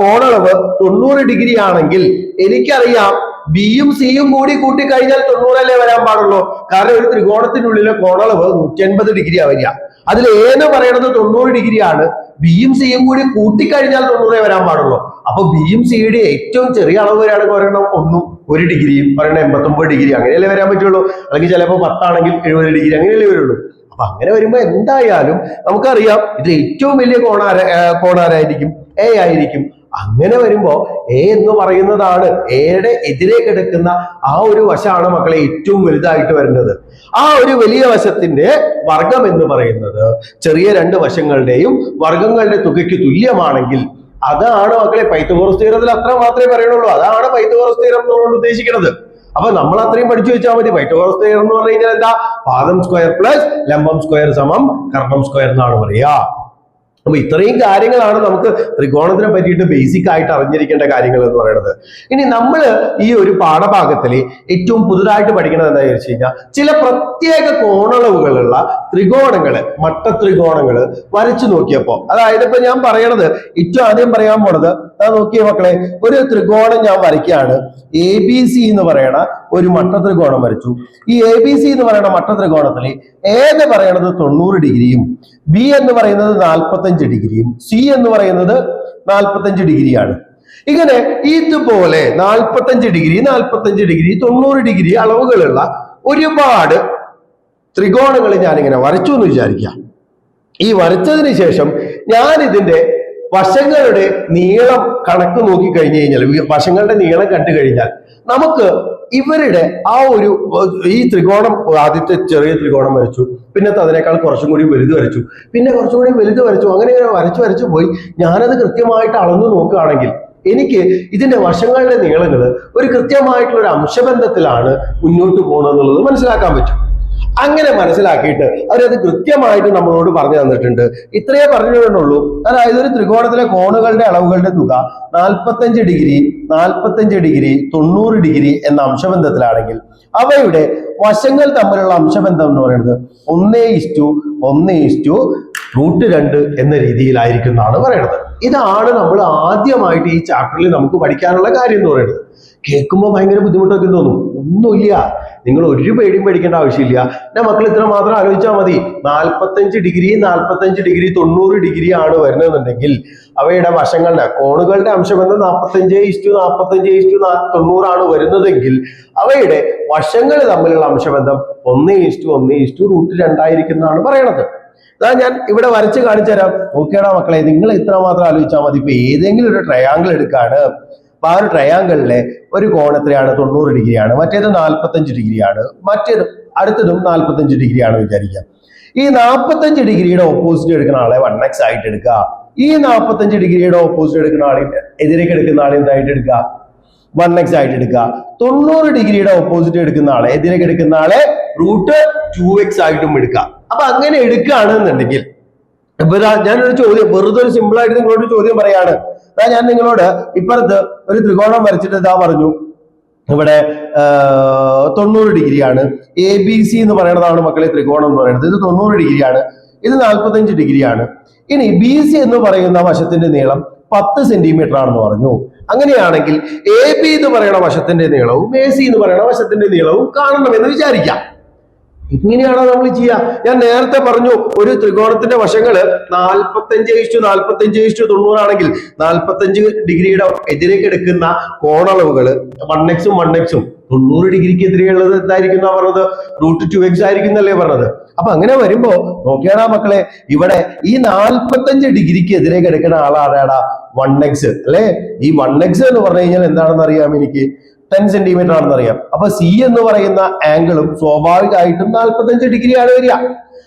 കോണളവ് തൊണ്ണൂറ് ഡിഗ്രി ആണെങ്കിൽ എനിക്കറിയാം ബിയും സിയും കൂടി കൂട്ടി കഴിഞ്ഞാൽ തൊണ്ണൂറല്ലേ വരാൻ പാടുള്ളൂ. കാരണം ഒരു ത്രികോണത്തിനുള്ളിലെ കോണളവ് നൂറ്റി അൻപത് ഡിഗ്രി വരിക. അതിൽ എ എന്ന് പറയുന്നത് തൊണ്ണൂറ് ഡിഗ്രി ആണ് ബിയും സിയും കൂടി കൂട്ടിക്കഴിഞ്ഞാൽ തൊണ്ണൂറേ വരാൻ പാടുള്ളൂ. അപ്പൊ ബിയും സിയുടെ ഏറ്റവും ചെറിയ അളവ് വരികയാണെങ്കിൽ ഒരെണ്ണം ഒന്നും ഒരു ഡിഗ്രിയും ഒരെണ്ണം എൺപത്തൊമ്പത് ഡിഗ്രി അങ്ങനെയല്ലേ വരാൻ പറ്റുള്ളൂ? അല്ലെങ്കിൽ ചിലപ്പോൾ പത്താണെങ്കിൽ എഴുപത് ഡിഗ്രി അങ്ങനെയല്ലേ വരുള്ളൂ. അപ്പൊ അങ്ങനെ വരുമ്പോൾ എന്തായാലും നമുക്കറിയാം ഇത് ഏറ്റവും വലിയ കോണാര കോണാരായിരിക്കും എ ആയിരിക്കും. അങ്ങനെ വരുമ്പോ എ എന്ന് പറയുന്നതാണ് എയുടെ എതിരെ കിടക്കുന്ന ആ ഒരു വശമാണ് മക്കളെ ഏറ്റവും വലുതായിട്ട് വരുന്നത് ആ ഒരു വലിയ വശത്തിന്റെ വർഗം എന്ന് പറയുന്നത് ചെറിയ രണ്ട് വശങ്ങളുടെയും വർഗങ്ങളുടെ തുകയ്ക്ക് തുല്യമാണെങ്കിൽ അതാണ് മക്കളെ പൈത്തഗോറസ് തീരത്തിൽ അത്ര മാത്രമേ പറയുന്നുള്ളൂ അതാണ് പൈത്തഗോറസ് തീരം എന്നുകൊണ്ട് ഉദ്ദേശിക്കുന്നത്. അപ്പൊ നമ്മൾ അത്രയും പഠിച്ചു വെച്ചാൽ മതി. പൈത്തഗോറസ് തീരം എന്ന് പറഞ്ഞു കഴിഞ്ഞാൽ എന്താ? പാദം സ്ക്വയർ പ്ലസ് ലംബം സ്ക്വയർ സമം കർണം സ്ക്വയർ എന്നാണ് പറയുക. അപ്പൊ ഇത്രയും കാര്യങ്ങളാണ് നമുക്ക് ത്രികോണത്തിനെ പറ്റിയിട്ട് ബേസിക് ആയിട്ട് അറിഞ്ഞിരിക്കേണ്ട കാര്യങ്ങൾ എന്ന് പറയുന്നത്. ഇനി നമ്മൾ ഈ ഒരു പാഠഭാഗത്തിൽ ഏറ്റവും പുതുതായിട്ട് പഠിക്കുന്നത് എന്താ ചോദിച്ചു കഴിഞ്ഞാൽ ചില പ്രത്യേക കോണളവുകളുള്ള ത്രികോണങ്ങൾ മട്ട ത്രികോണങ്ങൾ വരച്ചു നോക്കിയപ്പോ അതായത് ഇപ്പൊ ഞാൻ പറയണത് ഏറ്റവും ആദ്യം പറയാൻ പോണത് ഞാൻ നോക്കിയ മക്കളെ ഒരു ത്രികോണം ഞാൻ വരയ്ക്കുകയാണ്. എ ബി സി എന്ന് പറയണ ഒരു മട്ട ത്രികോണം വരച്ചു. ഈ എ ബി സി എന്ന് പറയുന്ന മട്ട ത്രികോണത്തിൽ ഏത് പറയണത് തൊണ്ണൂറ് ഡിഗ്രിയും ബി എന്ന് പറയുന്നത് നാൽപ്പത്തഞ്ച് ഡിഗ്രിയും സി എന്ന് പറയുന്നത് നാൽപ്പത്തഞ്ച് ഡിഗ്രിയാണ്. ഇങ്ങനെ ഇതുപോലെ നാൽപ്പത്തഞ്ച് ഡിഗ്രി നാൽപ്പത്തഞ്ച് ഡിഗ്രി തൊണ്ണൂറ് ഡിഗ്രി അളവുകളുള്ള ഒരുപാട് ത്രികോണങ്ങൾ ഞാനിങ്ങനെ വരച്ചു എന്ന് വിചാരിക്കുക. ഈ വരച്ചതിന് ശേഷം ഞാൻ ഇതിന്റെ വശങ്ങളുടെ നീളം കണക്ക് നോക്കി കഴിഞ്ഞു കഴിഞ്ഞാൽ വശങ്ങളുടെ നീളം കണ്ടു കഴിഞ്ഞാൽ നമുക്ക് ഇവരുടെ ആ ഒരു ഈ ത്രികോണം ആദ്യത്തെ ചെറിയ ത്രികോണം വരച്ചു പിന്നെ അതിനേക്കാൾ കുറച്ചും കൂടി വലുത് വരച്ചു പിന്നെ കുറച്ചും കൂടി വലുത് വരച്ചു അങ്ങനെ ഇങ്ങനെ വരച്ചു വരച്ചു പോയി ഞാനത് കൃത്യമായിട്ട് അളന്നു നോക്കുകയാണെങ്കിൽ എനിക്ക് ഇതിന്റെ വശങ്ങളുടെ നീളങ്ങൾ ഒരു കൃത്യമായിട്ടുള്ള ഒരു അംശബന്ധത്തിലാണ് മുന്നോട്ട് പോകുന്നത് മനസ്സിലാക്കാൻ പറ്റും. അങ്ങനെ മനസ്സിലാക്കിയിട്ട് അവരത് കൃത്യമായിട്ട് നമ്മളോട് പറഞ്ഞു തന്നിട്ടുണ്ട്. ഇത്രയേ പറഞ്ഞു തന്നുള്ളൂ അതായത് ഒരു ത്രികോണത്തിലെ കോണുകളുടെ അളവുകളുടെ തുക നാൽപ്പത്തഞ്ച് ഡിഗ്രി നാൽപ്പത്തഞ്ച് ഡിഗ്രി തൊണ്ണൂറ് ഡിഗ്രി എന്ന അംശബന്ധത്തിലാണെങ്കിൽ അവയുടെ വശങ്ങൾ തമ്മിലുള്ള അംശബന്ധം എന്ന് പറയുന്നത് ഒന്നേ ഇസ്റ്റു ഒന്നേ ഇസ്റ്റു റൂട്ട് രണ്ട് എന്ന രീതിയിലായിരിക്കും എന്നാണ് പറയുന്നത് ഇതാണ് നമ്മൾ ആദ്യമായിട്ട് ഈ ചാപ്റ്ററിൽ നമുക്ക് പഠിക്കാനുള്ള കാര്യം എന്ന് പറയുന്നത്. കേൾക്കുമ്പോൾ ഭയങ്കര ബുദ്ധിമുട്ടൊക്കെ തോന്നും. ഒന്നുമില്ല. നിങ്ങൾ ഒരു പേടിയും പേടിക്കേണ്ട ആവശ്യമില്ല. എന്റെ മക്കൾ ഇത്ര മാത്രം ആലോചിച്ചാൽ മതി. നാൽപ്പത്തഞ്ച് ഡിഗ്രി നാൽപ്പത്തഞ്ച് ഡിഗ്രി തൊണ്ണൂറ് ഡിഗ്രി ആണ് വരുന്നതെന്നുണ്ടെങ്കിൽ അവയുടെ വശങ്ങളുടെ കോണുകളുടെ അംശബന്ധം നാൽപ്പത്തഞ്ച് ഇസ്റ്റു നാൽപ്പത്തഞ്ച് ഇസ്റ്റു തൊണ്ണൂറാണ് വരുന്നതെങ്കിൽ അവയുടെ വശങ്ങൾ തമ്മിലുള്ള അംശബന്ധം ഒന്ന് ഇസ്റ്റു ഒന്ന് ഇസ്റ്റു റൂട്ട് രണ്ടായിരിക്കുന്നതാണ് പറയണത്. ഇതാ ഞാൻ ഇവിടെ വരച്ച് കാണിച്ചു തരാം. നോക്കിയാടാ മക്കളെ നിങ്ങൾ ഇത്ര മാത്രം ആലോചിച്ചാൽ മതി. ഇപ്പൊ ഏതെങ്കിലും ഒരു ട്രയാങ്കിൾ എടുക്കാണ്. അപ്പൊ ആ ഒരു ട്രയാങ്കിളിലെ ഒരു കോൺ എത്രയാണ് തൊണ്ണൂറ് ഡിഗ്രിയാണ്. മറ്റേത് നാൽപ്പത്തഞ്ച് ഡിഗ്രിയാണ്. മറ്റേത് അടുത്തതും നാൽപ്പത്തഞ്ച് ഡിഗ്രിയാണ് വിചാരിക്കാം. ഈ നാൽപ്പത്തഞ്ച് ഡിഗ്രിയുടെ ഓപ്പോസിറ്റ് എടുക്കുന്ന ആളെ വൺ എക്സ് ആയിട്ട് എടുക്കുക. ഈ നാൽപ്പത്തഞ്ച് ഡിഗ്രിയുടെ ഓപ്പോസിറ്റ് എടുക്കുന്ന ആളെ എതിരേക്ക് എടുക്കുന്ന ആളെ എന്തായിട്ട് എടുക്കുക? വൺ എക്സ് ആയിട്ട് എടുക്കുക. തൊണ്ണൂറ് ഡിഗ്രിയുടെ ഓപ്പോസിറ്റ് എടുക്കുന്ന ആളെ എതിരേക്ക് എടുക്കുന്ന ആളെ റൂട്ട് ടു എക്സ് ആയിട്ടും എടുക്കുക. അപ്പൊ അങ്ങനെ എടുക്കുകയാണെന്നുണ്ടെങ്കിൽ ഇപ്പൊ ഞാനൊരു ചോദ്യം വെറുതെ ഒരു സിമ്പിൾ ആയിട്ട് നിങ്ങളോട് ചോദ്യം പറയാണ്. അതാ ഞാൻ നിങ്ങളോട് ഇപ്പുറത്ത് ഒരു ത്രികോണം വരച്ചിട്ട് ഇതാ പറഞ്ഞു. ഇവിടെ തൊണ്ണൂറ് ഡിഗ്രിയാണ്. എ ബി സി എന്ന് പറയുന്നതാണ് മക്കളെ ത്രികോണം എന്ന് പറയുന്നത്. ഇത് തൊണ്ണൂറ് ഡിഗ്രിയാണ്. ഇത് നാൽപ്പത്തഞ്ച് ഡിഗ്രിയാണ്. ഇനി ബി സി എന്ന് പറയുന്ന വശത്തിന്റെ നീളം പത്ത് സെന്റിമീറ്റർ ആണെന്ന് പറഞ്ഞു. അങ്ങനെയാണെങ്കിൽ എ ബി എന്ന് പറയുന്ന വശത്തിന്റെ നീളവും എ സി എന്ന് പറയുന്ന വശത്തിന്റെ നീളവും കാണണം എന്ന് വിചാരിക്കാം. ഇങ്ങനെയാണോ നമ്മൾ ചെയ്യുക ഞാൻ നേരത്തെ പറഞ്ഞു ഒരു ത്രികോണത്തിന്റെ വശങ്ങൾ നാൽപ്പത്തഞ്ച് ഇഷ്ടു നാൽപ്പത്തഞ്ച് ഇഷ്ടു തൊണ്ണൂറാണെങ്കിൽ നാൽപ്പത്തഞ്ച് ഡിഗ്രിയുടെ എതിരേക്ക് എടുക്കുന്ന കോണളവുകൾ വൺ എക്സും വൺ എക്സും തൊണ്ണൂറ് ഡിഗ്രിക്ക് എതിരെയുള്ളത് എന്തായിരിക്കും പറഞ്ഞത്? റൂട്ട് ടു എക്സ് ആയിരിക്കും എന്നല്ലേ പറഞ്ഞത്? അപ്പൊ അങ്ങനെ വരുമ്പോ നോക്കിയാടാ മക്കളെ ഇവിടെ ഈ നാൽപ്പത്തഞ്ച് ഡിഗ്രിക്ക് എതിരേക്ക് എടുക്കുന്ന ആളാണ് വൺ എക്സ് അല്ലെ? ഈ വൺ എക്സ് എന്ന് പറഞ്ഞു കഴിഞ്ഞാൽ എന്താണെന്ന് അറിയാം എനിക്ക്? ടെൻ സെന്റിമീറ്റർ ആണെന്ന് അറിയാം. അപ്പൊ സി എന്ന് പറയുന്ന ആംഗിളും സ്വാഭാവികമായിട്ടും നാൽപ്പത്തഞ്ച് ഡിഗ്രി ആണ് വരിക.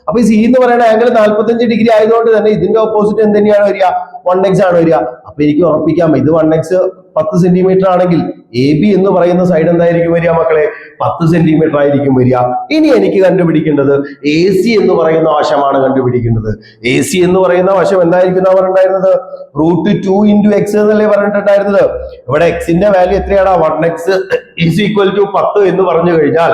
അപ്പൊ ഈ സി എന്ന് പറയുന്ന ആംഗിൾ നാൽപ്പത്തഞ്ച് ഡിഗ്രി ആയതുകൊണ്ട് തന്നെ ഇതിന്റെ ഓപ്പോസിറ്റ് എന്ത് തന്നെയാണ് വരിക? വൺ എക്സ് ആണ് വരിക. അപ്പൊ എനിക്ക് ഉറപ്പിക്കാം ഇത് വൺ എക്സ് പത്ത് സെന്റിമീറ്റർ ആണെങ്കിൽ എ ബി എന്ന് പറയുന്ന സൈഡ് എന്തായിരിക്കും വരിക മക്കളെ? പത്ത് സെന്റിമീറ്റർ ആയിരിക്കും വരിക. ഇനി എനിക്ക് കണ്ടുപിടിക്കേണ്ടത് എ സി എന്ന് പറയുന്ന വശമാണ് കണ്ടുപിടിക്കേണ്ടത്. എ സി എന്ന് പറയുന്ന വശം എന്തായിരിക്കും എന്നാ പറഞ്ഞിട്ടുണ്ടായിരുന്നത്? റൂട്ട് ടു ഇന്റു എക്സ് എന്നല്ലേ പറഞ്ഞിട്ടുണ്ടായിരുന്നത്? ഇവിടെ എക്സിന്റെ വാല്യൂ എത്രയാണ് one x is equal to പത്ത് എന്ന് പറഞ്ഞു കഴിഞ്ഞാൽ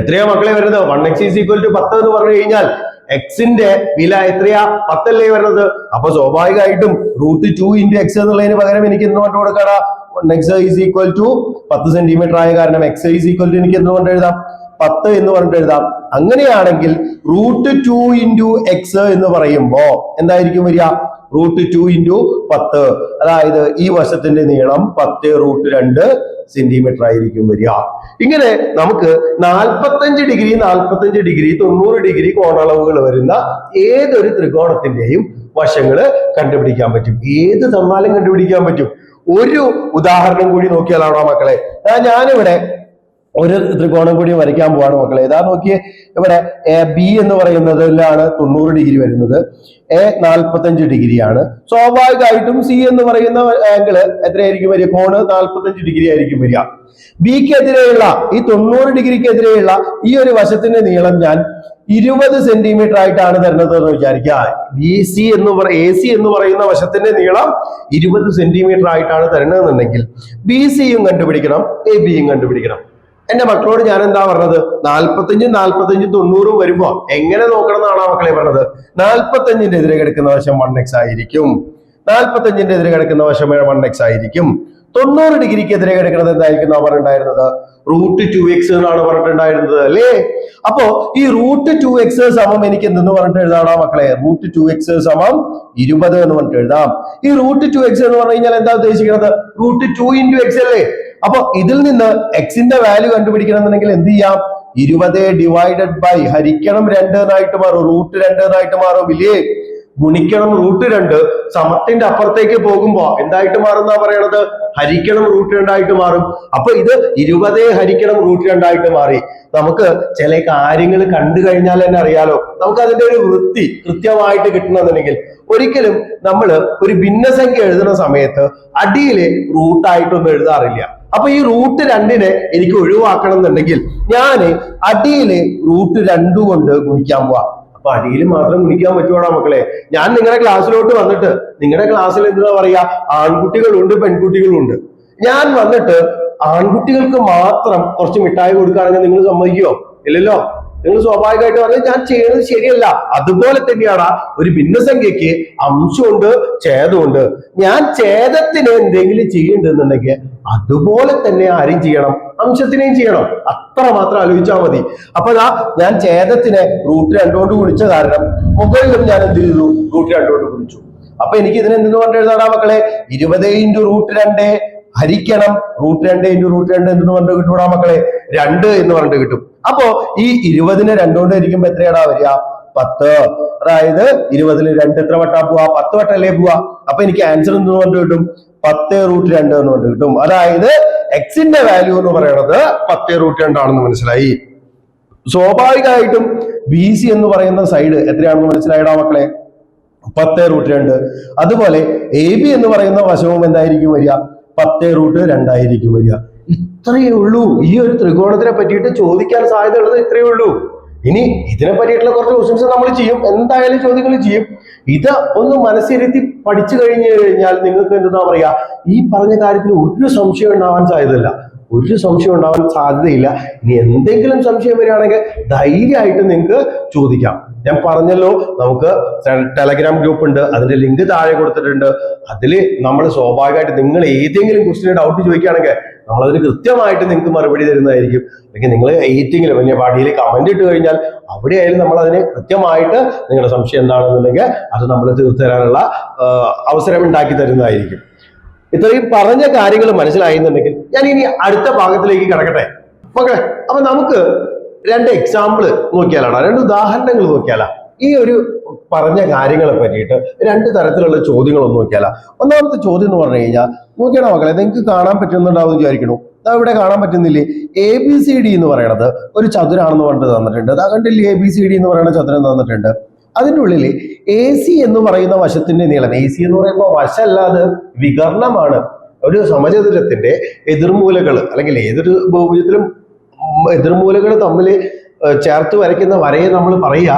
എത്രയാ മക്കളെ വരുന്നത്? One x is equal to പത്ത് എന്ന് പറഞ്ഞു കഴിഞ്ഞാൽ എക്സിന്റെ വില എത്രയാ? പത്തല്ലേ വരുന്നത്? അപ്പൊ സ്വാഭാവികമായിട്ടും റൂട്ട് ടു ഇന്റു എക്സ് എന്നുള്ളതിന് പകരം എനിക്ക് എന്തുകൊണ്ട് കൊടുക്കടാ? One x is equal to പത്ത് സെന്റിമീറ്റർ ആയ കാരണം എക്സ് ഈസ് ഈക്വൽ ടു എനിക്ക് എന്ത് കൊണ്ട് എഴുതാം? പത്ത് എന്ന് പറഞ്ഞിട്ട് എഴുതാം. അങ്ങനെയാണെങ്കിൽ റൂട്ട് ടു ഇന്റു എക്സ് എന്ന് പറയുമ്പോ എന്തായിരിക്കും വരിക? റൂട്ട് ടു ഇന്റു പത്ത്. അതായത് ഈ വശത്തിന്റെ നീളം പത്ത് റൂട്ട് രണ്ട് സെന്റിമീറ്റർ ആയിരിക്കും വരിക. ഇങ്ങനെ നമുക്ക് നാൽപ്പത്തഞ്ച് ഡിഗ്രി നാൽപ്പത്തഞ്ച് ഡിഗ്രി തൊണ്ണൂറ് ഡിഗ്രി കോണളവുകൾ വരുന്ന ഏതൊരു ത്രികോണത്തിന്റെയും വശങ്ങൾ കണ്ടുപിടിക്കാൻ പറ്റും. ഏത് തന്നാലും കണ്ടുപിടിക്കാൻ പറ്റും. ഒരു ഉദാഹരണം കൂടി നോക്കിയാലാണോ മക്കളെ? ഞാനിവിടെ ഒരു ത്രികോണം കൂടി വരയ്ക്കാൻ പോവാണ് മക്കളെ. ഏതാ നോക്കിയേ ഇവിടെ എ ബി എന്ന് പറയുന്നതിലാണ് തൊണ്ണൂറ് ഡിഗ്രി വരുന്നത്. എ നാൽപ്പത്തഞ്ച് ഡിഗ്രിയാണ്. സ്വാഭാവികമായിട്ടും സി എന്ന് പറയുന്ന ആംഗിൾ എത്രയായിരിക്കും വരിക? കോണ് നാൽപ്പത്തഞ്ച് ഡിഗ്രി ആയിരിക്കും വരിക. ബിക്ക് എതിരെയുള്ള ഈ തൊണ്ണൂറ് ഡിഗ്രിക്ക് എതിരെയുള്ള ഈ ഒരു വശത്തിന്റെ നീളം ഞാൻ ഇരുപത് സെന്റിമീറ്റർ ആയിട്ടാണ് തരുന്നത് എന്ന് വിചാരിക്കുക. ബി സി എന്ന് പറ എ സി എന്ന് പറയുന്ന വശത്തിന്റെ നീളം ഇരുപത് സെന്റിമീറ്റർ ആയിട്ടാണ് തരുന്നതെന്നുണ്ടെങ്കിൽ ബി സിയും കണ്ടുപിടിക്കണം എ ബിയും കണ്ടുപിടിക്കണം. എന്റെ മക്കളോട് ഞാൻ എന്താ പറഞ്ഞത്? നാൽപ്പത്തഞ്ചും നാൽപ്പത്തഞ്ചും തൊണ്ണൂറും വരുമ്പോ എങ്ങനെ നോക്കണം എന്നാണ് ആ മക്കളെ പറഞ്ഞത്? നാൽപ്പത്തഞ്ചിന്റെ എതിരെ കിടക്കുന്ന വശം വൺ എക്സ് ആയിരിക്കും. നാൽപ്പത്തഞ്ചിന്റെ എതിരെ കിടക്കുന്ന വശം വൺ എക്സ് ആയിരിക്കും. തൊണ്ണൂറ് ഡിഗ്രിക്ക് എതിരെ കിടക്കുന്നത് എന്തായിരിക്കും എന്നാ പറഞ്ഞിട്ടുണ്ടായിരുന്നത്? റൂട്ട് ടു എക്സ് എന്നാണ് പറഞ്ഞിട്ടുണ്ടായിരുന്നത് അല്ലേ? അപ്പോ ഈ റൂട്ട് ടു എക്സ് സമം എനിക്ക് എന്തെന്ന് പറഞ്ഞിട്ട് എഴുതാണോ മക്കളെ? റൂട്ട് ടു എക്സ് സമം ഇരുപത് എന്ന് പറഞ്ഞിട്ട് എഴുതാം. ഈ റൂട്ട് ടു എക്സ് എന്ന് പറഞ്ഞു കഴിഞ്ഞാൽ എന്താ ഉദ്ദേശിക്കുന്നത്? റൂട്ട് ടു ഇന്റു എക്സ് അല്ലേ? അപ്പൊ ഇതിൽ നിന്ന് എക്സിന്റെ വാല്യൂ കണ്ടുപിടിക്കണം എന്നുണ്ടെങ്കിൽ എന്ത് ചെയ്യാം? ഇരുപത് ഡിവൈഡഡ് ബൈ ഹരിക്കണം രണ്ട് എന്നായിട്ട് മാറും റൂട്ട് രണ്ട് എന്നായിട്ട് മാറും ഇല്ലേ ഗുണിക്കണം റൂട്ട് രണ്ട് സമത്തിന്റെ അപ്പുറത്തേക്ക് പോകുമ്പോ എന്തായിട്ട് മാറുന്ന പറയണത്? ഹരിക്കണം റൂട്ട് രണ്ടായിട്ട് മാറും. അപ്പൊ ഇത് ഇരുപതേ ഹരിക്കണം റൂട്ട് രണ്ടായിട്ട് മാറി. നമുക്ക് ചില കാര്യങ്ങൾ കണ്ടു കഴിഞ്ഞാൽ തന്നെ അറിയാലോ. നമുക്ക് അതിന്റെ ഒരു വൃത്തി കൃത്യമായിട്ട് കിട്ടണമെന്നുണ്ടെങ്കിൽ ഒരിക്കലും നമ്മൾ ഒരു ഭിന്നസംഖ്യ എഴുതുന്ന സമയത്ത് അടിയിലെ റൂട്ടായിട്ടൊന്നും എഴുതാറില്ല. അപ്പൊ ഈ റൂട്ട് രണ്ടിനെ എനിക്ക് ഒഴിവാക്കണം എന്നുണ്ടെങ്കിൽ ഞാൻ അടിയിൽ റൂട്ട് രണ്ടു കൊണ്ട് ഗുണിക്കാൻ പോവാ. അപ്പൊ അടിയിൽ മാത്രം ഗുണിക്കാൻ പറ്റുവാടാ മക്കളെ. ഞാൻ നിങ്ങളുടെ ക്ലാസ്സിലോട്ട് വന്നിട്ട് നിങ്ങളുടെ ക്ലാസ്സിൽ എന്താ പറയാ? ആൺകുട്ടികളുണ്ട് പെൺകുട്ടികളുണ്ട്. ഞാൻ വന്നിട്ട് ആൺകുട്ടികൾക്ക് മാത്രം കുറച്ച് മിഠായി കൊടുക്കുകയാണെങ്കിൽ നിങ്ങൾ സമ്മതിക്കുമോ ഇല്ലല്ലോ? നിങ്ങൾ സ്വാഭാവികമായിട്ട് പറഞ്ഞു ഞാൻ ചെയ്യുന്നത് ശരിയല്ല. അതുപോലെ തന്നെയാണ് ഒരു ഭിന്നസംഖ്യക്ക് അംശമുണ്ട് ഛേദമുണ്ട്. ഞാൻ ഛേദത്തിന് എന്തെങ്കിലും ചെയ്യണ്ടെന്നുണ്ടെങ്കിൽ അതുപോലെ തന്നെ ആരും ചെയ്യണം. അംശത്തിനെയും ചെയ്യണം. അത്ര മാത്രം ആലോചിച്ചാൽ മതി. അപ്പൊ ദാ ഞാൻ ഛേദത്തിനെ റൂട്ട് രണ്ടുകൊണ്ട് ഗുണിച്ച കാരണം മുകളിലും ഞാൻ എന്ത് ചെയ്തു? റൂട്ട് രണ്ടുകൊണ്ട് ഗുണിച്ചു. അപ്പൊ എനിക്ക് ഇതിനെ എന്തെന്ന് പറഞ്ഞിട്ട് എഴുതാടാ മക്കളെ? ഇരുപത് ഇന്റു റൂട്ട് രണ്ട് ഹരിക്കണം. റൂട്ട് രണ്ട് ഇന്റു റൂട്ട് രണ്ട് എന്തെന്ന് പറഞ്ഞിട്ട് കിട്ടൂടാ മക്കളെ? രണ്ട് എന്ന് പറഞ്ഞിട്ട് കിട്ടും. അപ്പോ ഈ ഇരുപതിനെ രണ്ടുകൊണ്ട് ഹരിക്കുമ്പോ എത്രയാടാ വരിക? പത്ത്. അതായത് ഇരുപതിൽ രണ്ട് എത്ര വട്ടാ പോവാ? പത്ത് വട്ടല്ലേ പോവാ? അപ്പൊ എനിക്ക് ആൻസർ എന്ന് കൊണ്ട് കിട്ടും. പത്ത് റൂട്ട് രണ്ട് എന്ന് കൊണ്ട് കിട്ടും. അതായത് എക്സിന്റെ വാല്യൂ എന്ന് പറയുന്നത് പത്ത് റൂട്ട് രണ്ടാണെന്ന് മനസ്സിലായി. സ്വാഭാവികമായിട്ടും ബി സി എന്ന് പറയുന്ന സൈഡ് എത്രയാണെന്ന് മനസ്സിലായടാ മക്കളെ? പത്ത് റൂട്ട് രണ്ട്. അതുപോലെ എ ബി എന്ന് പറയുന്ന വശവും എന്തായിരിക്കും വരിക? പത്ത് റൂട്ട് രണ്ടായിരിക്കും വരിക. ഇത്രയേ ഉള്ളൂ. ഈ ഒരു ത്രികോണത്തിനെ പറ്റിയിട്ട് ചോദിക്കാൻ സാധ്യതയുള്ളത് ഇത്രയേ ഉള്ളൂ. ഇനി ഇതിനെ പറ്റിയിട്ടുള്ള കുറച്ച് ക്വസ്റ്റ്യൻസ് നമ്മൾ ചെയ്യും. എന്തായാലും ചോദ്യങ്ങൾ ചെയ്യും. ഇത് ഒന്ന് മനസ്സിരുത്തി പഠിച്ചു കഴിഞ്ഞു കഴിഞ്ഞാൽ നിങ്ങൾക്ക് എന്താ പറയാ? ഈ പറഞ്ഞ കാര്യത്തിൽ ഒരു സംശയം ഉണ്ടാവാൻ സാധ്യതയില്ല. ഒരു സംശയം ഉണ്ടാവാൻ സാധ്യതയില്ല. ഇനി എന്തെങ്കിലും സംശയം വരികയാണെങ്കിൽ ധൈര്യമായിട്ട് നിങ്ങൾക്ക് ചോദിക്കാം. ഞാൻ പറഞ്ഞല്ലോ നമുക്ക് ടെലഗ്രാം ഗ്രൂപ്പ് ഉണ്ട് അതിന്റെ ലിങ്ക് താഴെ കൊടുത്തിട്ടുണ്ട്. അതിൽ നമ്മൾ സ്വാഭാവികമായിട്ട് നിങ്ങൾ ഏതെങ്കിലും ക്വസ്റ്റിന് ഡൗട്ട് ചോദിക്കുകയാണെങ്കിൽ നമ്മളതിന് കൃത്യമായിട്ട് നിങ്ങൾക്ക് മറുപടി തരുന്നതായിരിക്കും. അല്ലെങ്കിൽ നിങ്ങൾ ഏറ്റെങ്കിലും വലിയ പാടിയിൽ കമന്റ് ഇട്ട് കഴിഞ്ഞാൽ അവിടെ ആയാലും നമ്മൾ അതിന് കൃത്യമായിട്ട് നിങ്ങളുടെ സംശയം എന്താണെന്നുണ്ടെങ്കിൽ അത് നമ്മൾ തീർത്തു തരാനുള്ള അവസരം ഉണ്ടാക്കി തരുന്നതായിരിക്കും. ഇത്രയും പറഞ്ഞ കാര്യങ്ങൾ മനസ്സിലായി മനസ്സിലായിരുന്നുണ്ടെങ്കിൽ ഞാൻ ഇനി അടുത്ത ഭാഗത്തിലേക്ക് കിടക്കട്ടെ. മക്കളെ അപ്പൊ നമുക്ക് രണ്ട് എക്സാമ്പിൾ നോക്കിയാലാണ് രണ്ട് ഉദാഹരണങ്ങൾ നോക്കിയാലാ. ഈ ഒരു പറഞ്ഞ കാര്യങ്ങളെ പറ്റിയിട്ട് രണ്ട് തരത്തിലുള്ള ചോദ്യങ്ങൾ ഒന്ന് നോക്കിയാലാ. ഒന്നാമത്തെ ചോദ്യം എന്ന് പറഞ്ഞു കഴിഞ്ഞാൽ നോക്കിയാണോ മക്കളെ നിങ്ങൾക്ക് കാണാൻ പറ്റുന്നുണ്ടാവും വിചാരിക്കണു ഇവിടെ കാണാൻ പറ്റുന്നില്ലേ? എ ബി സി ഡി എന്ന് പറയണത് ഒരു ചതുരാണെന്ന് പറഞ്ഞിട്ട് തന്നിട്ടുണ്ട്. അതാ കണ്ടില്ലേ എ ബി സി ഡി എന്ന് പറയുന്ന ചതുരം തന്നിട്ടുണ്ട്. അതിന്റെ ഉള്ളിൽ എ സി എന്ന് പറയുന്ന വശത്തിന്റെ നീളം എ സി എന്ന് പറയുമ്പോൾ വശമല്ലാതെ വികർണമാണ്. ഒരു സമചതുരത്തിന്റെ എതിർമൂലകൾ അല്ലെങ്കിൽ ഏതൊരു ബഹുഭുജത്തിലും എതിർമൂലകൾ തമ്മിൽ ചേർത്ത് വരയ്ക്കുന്ന വരയെ നമ്മൾ പറയുക.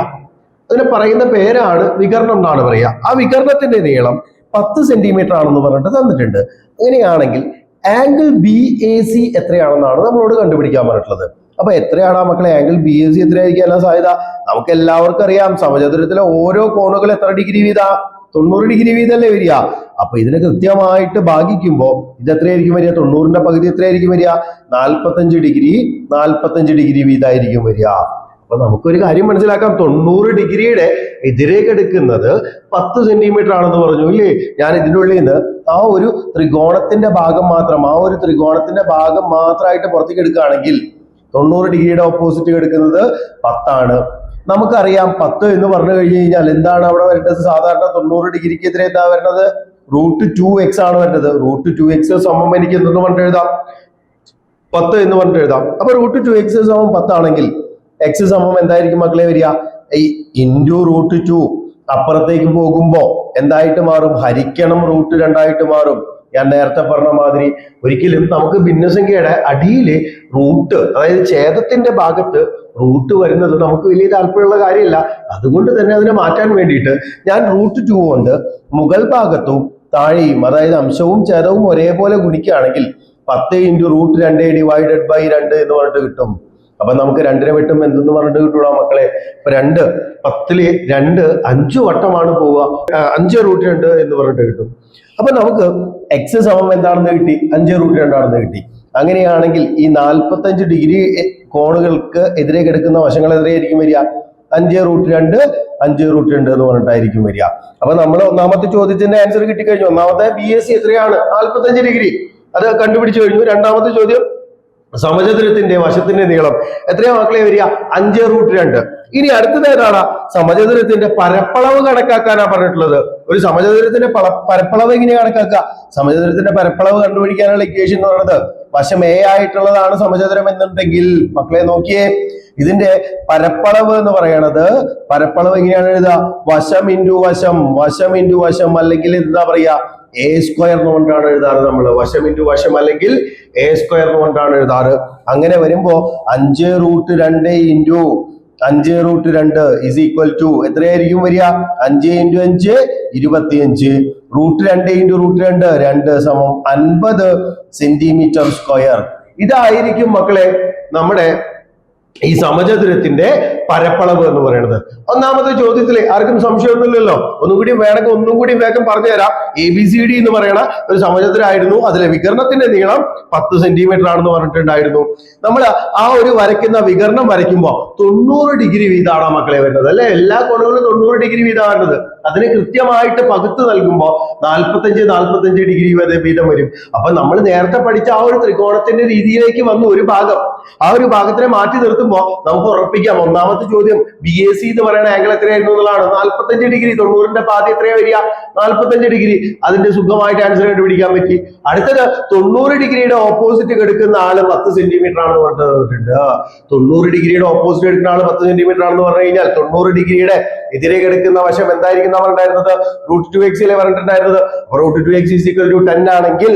അതിന് പറയുന്ന പേരാണ് വികരണം എന്നാണ് പറയുക. ആ വികരണത്തിന്റെ നീളം പത്ത് സെന്റിമീറ്റർ ആണെന്ന് പറഞ്ഞിട്ട് തന്നിട്ടുണ്ട്. അങ്ങനെയാണെങ്കിൽ ആംഗിൾ ബി എ സി എത്രയാണെന്നാണ് നമ്മളോട് കണ്ടുപിടിക്കാൻ പറഞ്ഞിട്ടുള്ളത്. അപ്പൊ എത്രയാണ് മക്കളെ? ആംഗിൾ ബി എ സി എത്രയായിരിക്കാനുള്ള സാധ്യത? നമുക്ക് എല്ലാവർക്കും അറിയാം. സമചതുരത്തിലെ ഓരോ കോണുകൾ എത്ര ഡിഗ്രി വീതാ? തൊണ്ണൂറ് ഡിഗ്രി വീതല്ലേ വരിക. അപ്പൊ ഇതിനെ കൃത്യമായിട്ട് ഭാഗിക്കുമ്പോൾ ഇത് എത്രയായിരിക്കും വരിക? തൊണ്ണൂറിന്റെ പകുതി എത്രയായിരിക്കും വരിക? നാൽപ്പത്തഞ്ച് ഡിഗ്രി നാൽപ്പത്തഞ്ച് ഡിഗ്രി വീതായിരിക്കും വരിക. അപ്പൊ നമുക്കൊരു കാര്യം മനസ്സിലാക്കാം. തൊണ്ണൂറ് ഡിഗ്രിയുടെ എതിരേക്ക് എടുക്കുന്നത് പത്ത് സെന്റിമീറ്റർ ആണെന്ന് പറഞ്ഞു ഇല്ലേ? ഞാൻ ഇതിന്റെ ഉള്ളിൽ നിന്ന് ആ ഒരു ത്രികോണത്തിന്റെ ഭാഗം മാത്രം ആ ഒരു ത്രികോണത്തിന്റെ ഭാഗം മാത്രമായിട്ട് പുറത്തേക്ക് എടുക്കുകയാണെങ്കിൽ തൊണ്ണൂറ് ഡിഗ്രിയുടെ ഓപ്പോസിറ്റ് എടുക്കുന്നത് പത്താണ്. നമുക്കറിയാം പത്ത് എന്ന് പറഞ്ഞു കഴിഞ്ഞു കഴിഞ്ഞാൽ എന്താണ് അവിടെ വരേണ്ടത് സാധാരണ തൊണ്ണൂറ് ഡിഗ്രിക്ക് എതിരെ എന്താ വരുന്നത്? റൂട്ട് ടു എക്സ് ആണ് വരേണ്ടത് റൂട്ട് ടു എക്സ് സമം എനിക്ക് എന്തെന്ന് പറഞ്ഞിട്ട് എഴുതാം? പത്ത് എന്ന് പറഞ്ഞിട്ട് എഴുതാം. അപ്പൊ റൂട്ട് ടു എക്സ് സമം പത്താണെങ്കിൽ എക്സ് സമം എന്തായിരിക്കും മക്കളെ വരിക? ഈ ഇന്റു റൂട്ട് ടു അപ്പുറത്തേക്ക് പോകുമ്പോ എന്തായിട്ട് മാറും? ഹരിക്കണം റൂട്ട് രണ്ടായിട്ട് മാറും. ഞാൻ നേരത്തെ പറഞ്ഞ മാതിരി ഒരിക്കലും നമുക്ക് ഭിന്നസംഖ്യയുടെ അടിയിൽ റൂട്ട് അതായത് ഛേദത്തിന്റെ ഭാഗത്ത് റൂട്ട് വരുന്നത് നമുക്ക് വലിയ താല്പര്യമുള്ള കാര്യമല്ല. അതുകൊണ്ട് തന്നെ അതിനെ മാറ്റാൻ വേണ്ടിയിട്ട് ഞാൻ റൂട്ട് ടു കൊണ്ട് മുകൾ ഭാഗത്തും താഴെയും അതായത് അംശവും ഛേദവും ഒരേപോലെ ഗുണിക്കുകയാണെങ്കിൽ പത്ത് ഇന്റു റൂട്ട് രണ്ട് ഡിവൈഡഡ് ബൈ രണ്ട് എന്ന് പറഞ്ഞിട്ട് കിട്ടും. അപ്പൊ നമുക്ക് രണ്ടിനെ വെട്ടും എന്തെന്ന് പറഞ്ഞിട്ട് കിട്ടൂടാ മക്കളെ? ഇപ്പൊ രണ്ട് പത്തിൽ രണ്ട് അഞ്ചു വട്ടമാണ് പോവുക. അഞ്ച് റൂട്ട് രണ്ട് എന്ന് പറഞ്ഞിട്ട് കിട്ടും. അപ്പൊ നമുക്ക് എക്സ് സമം എന്താണെന്ന് കിട്ടി? അഞ്ച് റൂട്ട് രണ്ടാണെന്ന് കിട്ടി. അങ്ങനെയാണെങ്കിൽ ഈ നാൽപ്പത്തഞ്ച് ഡിഗ്രി കോണുകൾക്ക് എതിരെ കിടക്കുന്ന വശങ്ങൾ എതിരെയായിരിക്കും വരിക. അഞ്ച് റൂട്ട് രണ്ട് അഞ്ച് റൂട്ട് രണ്ട് എന്ന് പറഞ്ഞിട്ടായിരിക്കും വരിക. അപ്പൊ നമ്മൾ ഒന്നാമത്തെ ചോദ്യത്തിന്റെ ആൻസർ കിട്ടിക്കഴിഞ്ഞു. ഒന്നാമത്തെ ബി എസ് സി എത്രയാണ്? നാൽപ്പത്തഞ്ച് ഡിഗ്രി അത് കണ്ടുപിടിച്ചു കഴിഞ്ഞു. രണ്ടാമത്തെ ചോദ്യം സമചതുരത്തിന്റെ വശത്തിന്റെ നീളം. എത്രയാ മക്കളെ വരിക? അഞ്ച് റൂട്ട് രണ്ട്. ഇനി അടുത്തത് ഏതാണ്? സമചതുരത്തിന്റെ പരപ്പളവ് കണക്കാക്കാനാ പറഞ്ഞിട്ടുള്ളത്. ഒരു സമചതുരത്തിന്റെ പരപ്പളവ് എങ്ങനെയാ കണക്കാക്കുക? സമചതുരത്തിന്റെ പരപ്പളവ് കണ്ടുപിടിക്കാനുള്ള ഇക്വേഷൻ എന്ന് പറയുന്നത് വശം എ ആയിട്ടുള്ളതാണ് സമചതുരം എന്നുണ്ടെങ്കിൽ. മക്കളെ നോക്കിയേ ഇതിന്റെ പരപ്പളവ് എന്ന് പറയണത് പരപ്പളവ് എങ്ങനെയാണ് എഴുതുക? വശം ഇന്റു വശം വശം ഇന്റു വശം അല്ലെങ്കിൽ എന്താ പറയാ എ സ്ക്വയർ എന്നുകൊണ്ടാണ് എഴുതാറ് നമ്മൾ വശം ഇന്റു വശം അല്ലെങ്കിൽ എ സ്ക്വയർ എന്നുകൊണ്ടാണ് എഴുതാറ്. അങ്ങനെ വരുമ്പോ അഞ്ച് റൂട്ട് രണ്ട് ഇന്റു അഞ്ച് റൂട്ട് രണ്ട് ഇസ് ഈക്വൽ ടു എത്രയായിരിക്കും വരിക? അഞ്ച് ഇന്റു അഞ്ച് ഇരുപത്തിയഞ്ച്. റൂട്ട് രണ്ട് ഇന്റു റൂട്ട് രണ്ട് രണ്ട് സമം അൻപത് സെന്റിമീറ്റർ സ്ക്വയർ ഇതായിരിക്കും മക്കളെ നമ്മുടെ ഈ സമചതുരത്തിന്റെ പരപ്പളവ് എന്ന് പറയുന്നത്. ഒന്നാമത്തെ ചോദ്യത്തിൽ ആർക്കും സംശയമൊന്നുമില്ലല്ലോ ഒന്നും കൂടി വേണമെങ്കിൽ ഒന്നും കൂടി വേഗം പറഞ്ഞു തരാം. എ ബി സി ഡി എന്ന് പറയുന്ന ഒരു സമചതുരായിരുന്നു. അതിലെ വികരണത്തിന്റെ നീളം പത്ത് സെന്റിമീറ്റർ ആണെന്ന് പറഞ്ഞിട്ടുണ്ടായിരുന്നു. നമ്മൾ ആ ഒരു വരയ്ക്കുന്ന വികരണം വരയ്ക്കുമ്പോൾ തൊണ്ണൂറ് ഡിഗ്രി വീതമാണ് മക്കളെ വരുന്നത്? അല്ലെ? എല്ലാ കോണുകളും തൊണ്ണൂറ് ഡിഗ്രി വീതമാണ് വരുന്നത്. അതിന് കൃത്യമായിട്ട് പകുത്ത് നൽകുമ്പോൾ നാൽപ്പത്തഞ്ച് നാൽപ്പത്തഞ്ച് ഡിഗ്രി വരെ വീതം വരും. അപ്പൊ നമ്മൾ നേരത്തെ പഠിച്ച ആ ഒരു ത്രികോണത്തിന്റെ രീതിയിലേക്ക് വന്നു ഒരു ഭാഗം. ആ ഒരു ഭാഗത്തിനെ മാറ്റി നിർത്തുമ്പോൾ നമുക്ക് ഉറപ്പിക്കാം. ഒന്നാമത്തെ ചോദ്യം ബി എ സി എന്ന് പറയുന്ന ആംഗിൾ എത്രയായിരുന്നു എന്നുള്ളതാണ്. നാൽപ്പത്തഞ്ച് ഡിഗ്രി തൊണ്ണൂറിന്റെ പാതി എത്രയാ വരിക? നാൽപ്പത്തഞ്ച് ഡിഗ്രി. അതിന്റെ സുഖമായിട്ട് ആൻസർ കണ്ടുപിടിക്കാൻ പറ്റി. അടുത്തത് തൊണ്ണൂറ് ഡിഗ്രിയുടെ ഓപ്പോസിറ്റ് എടുക്കുന്ന ആൾ പത്ത് സെന്റിമീറ്റർ ആണെന്ന് പറഞ്ഞിട്ടുണ്ട് തൊണ്ണൂറ് ഡിഗ്രിയുടെ ഓപ്പോസിറ്റ് എടുക്കുന്ന ആൾ പത്ത് സെന്റിമീറ്റർ ആണെന്ന് പറഞ്ഞു കഴിഞ്ഞാൽ തൊണ്ണൂറ് ഡിഗ്രിയുടെ എതിരെ കിടക്കുന്ന വശം എന്തായിരിക്കും നമ്മൾ ഉണ്ടായിരുന്നത്? റൂട്ട് ടു എക്സിലെ പറഞ്ഞിട്ടുണ്ടായിരുന്നത് root two x equal to ten ആണെങ്കിൽ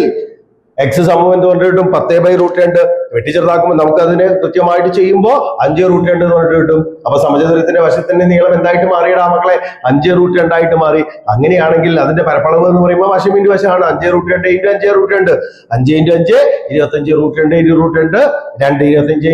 എക്സ് സമം എന്ന് പറഞ്ഞിട്ടും പത്തേ ബൈ റൂട്ട് രണ്ട്. വെട്ടിച്ചെറുതാക്കുമ്പോൾ നമുക്ക് അതിനെ കൃത്യമായിട്ട് ചെയ്യുമ്പോൾ അഞ്ച് റൂട്ട് രണ്ട് എന്ന് പറഞ്ഞിട്ട് കിട്ടും. അപ്പൊ സമചതുരത്തിന്റെ വശത്തിന്റെ നീളം എന്തായിട്ട് മാറിയടാ മക്കളെ? അഞ്ച് റൂട്ട് രണ്ടായിട്ട് മാറി. അങ്ങനെയാണെങ്കിൽ അതിന്റെ പരപ്പളവ് എന്ന് പറയുമ്പോൾ വശം ഇന്റു വശമാണ്. അഞ്ച് റൂട്ട് രണ്ട് ഇന്റു അഞ്ച് റൂട്ട് രണ്ട്. അഞ്ച് ഇന്റു അഞ്ച് ഇരുപത്തഞ്ച് റൂട്ട് രണ്ട് ഇന്റു റൂട്ട് രണ്ട്. രണ്ട് ഇരുപത്തഞ്ച്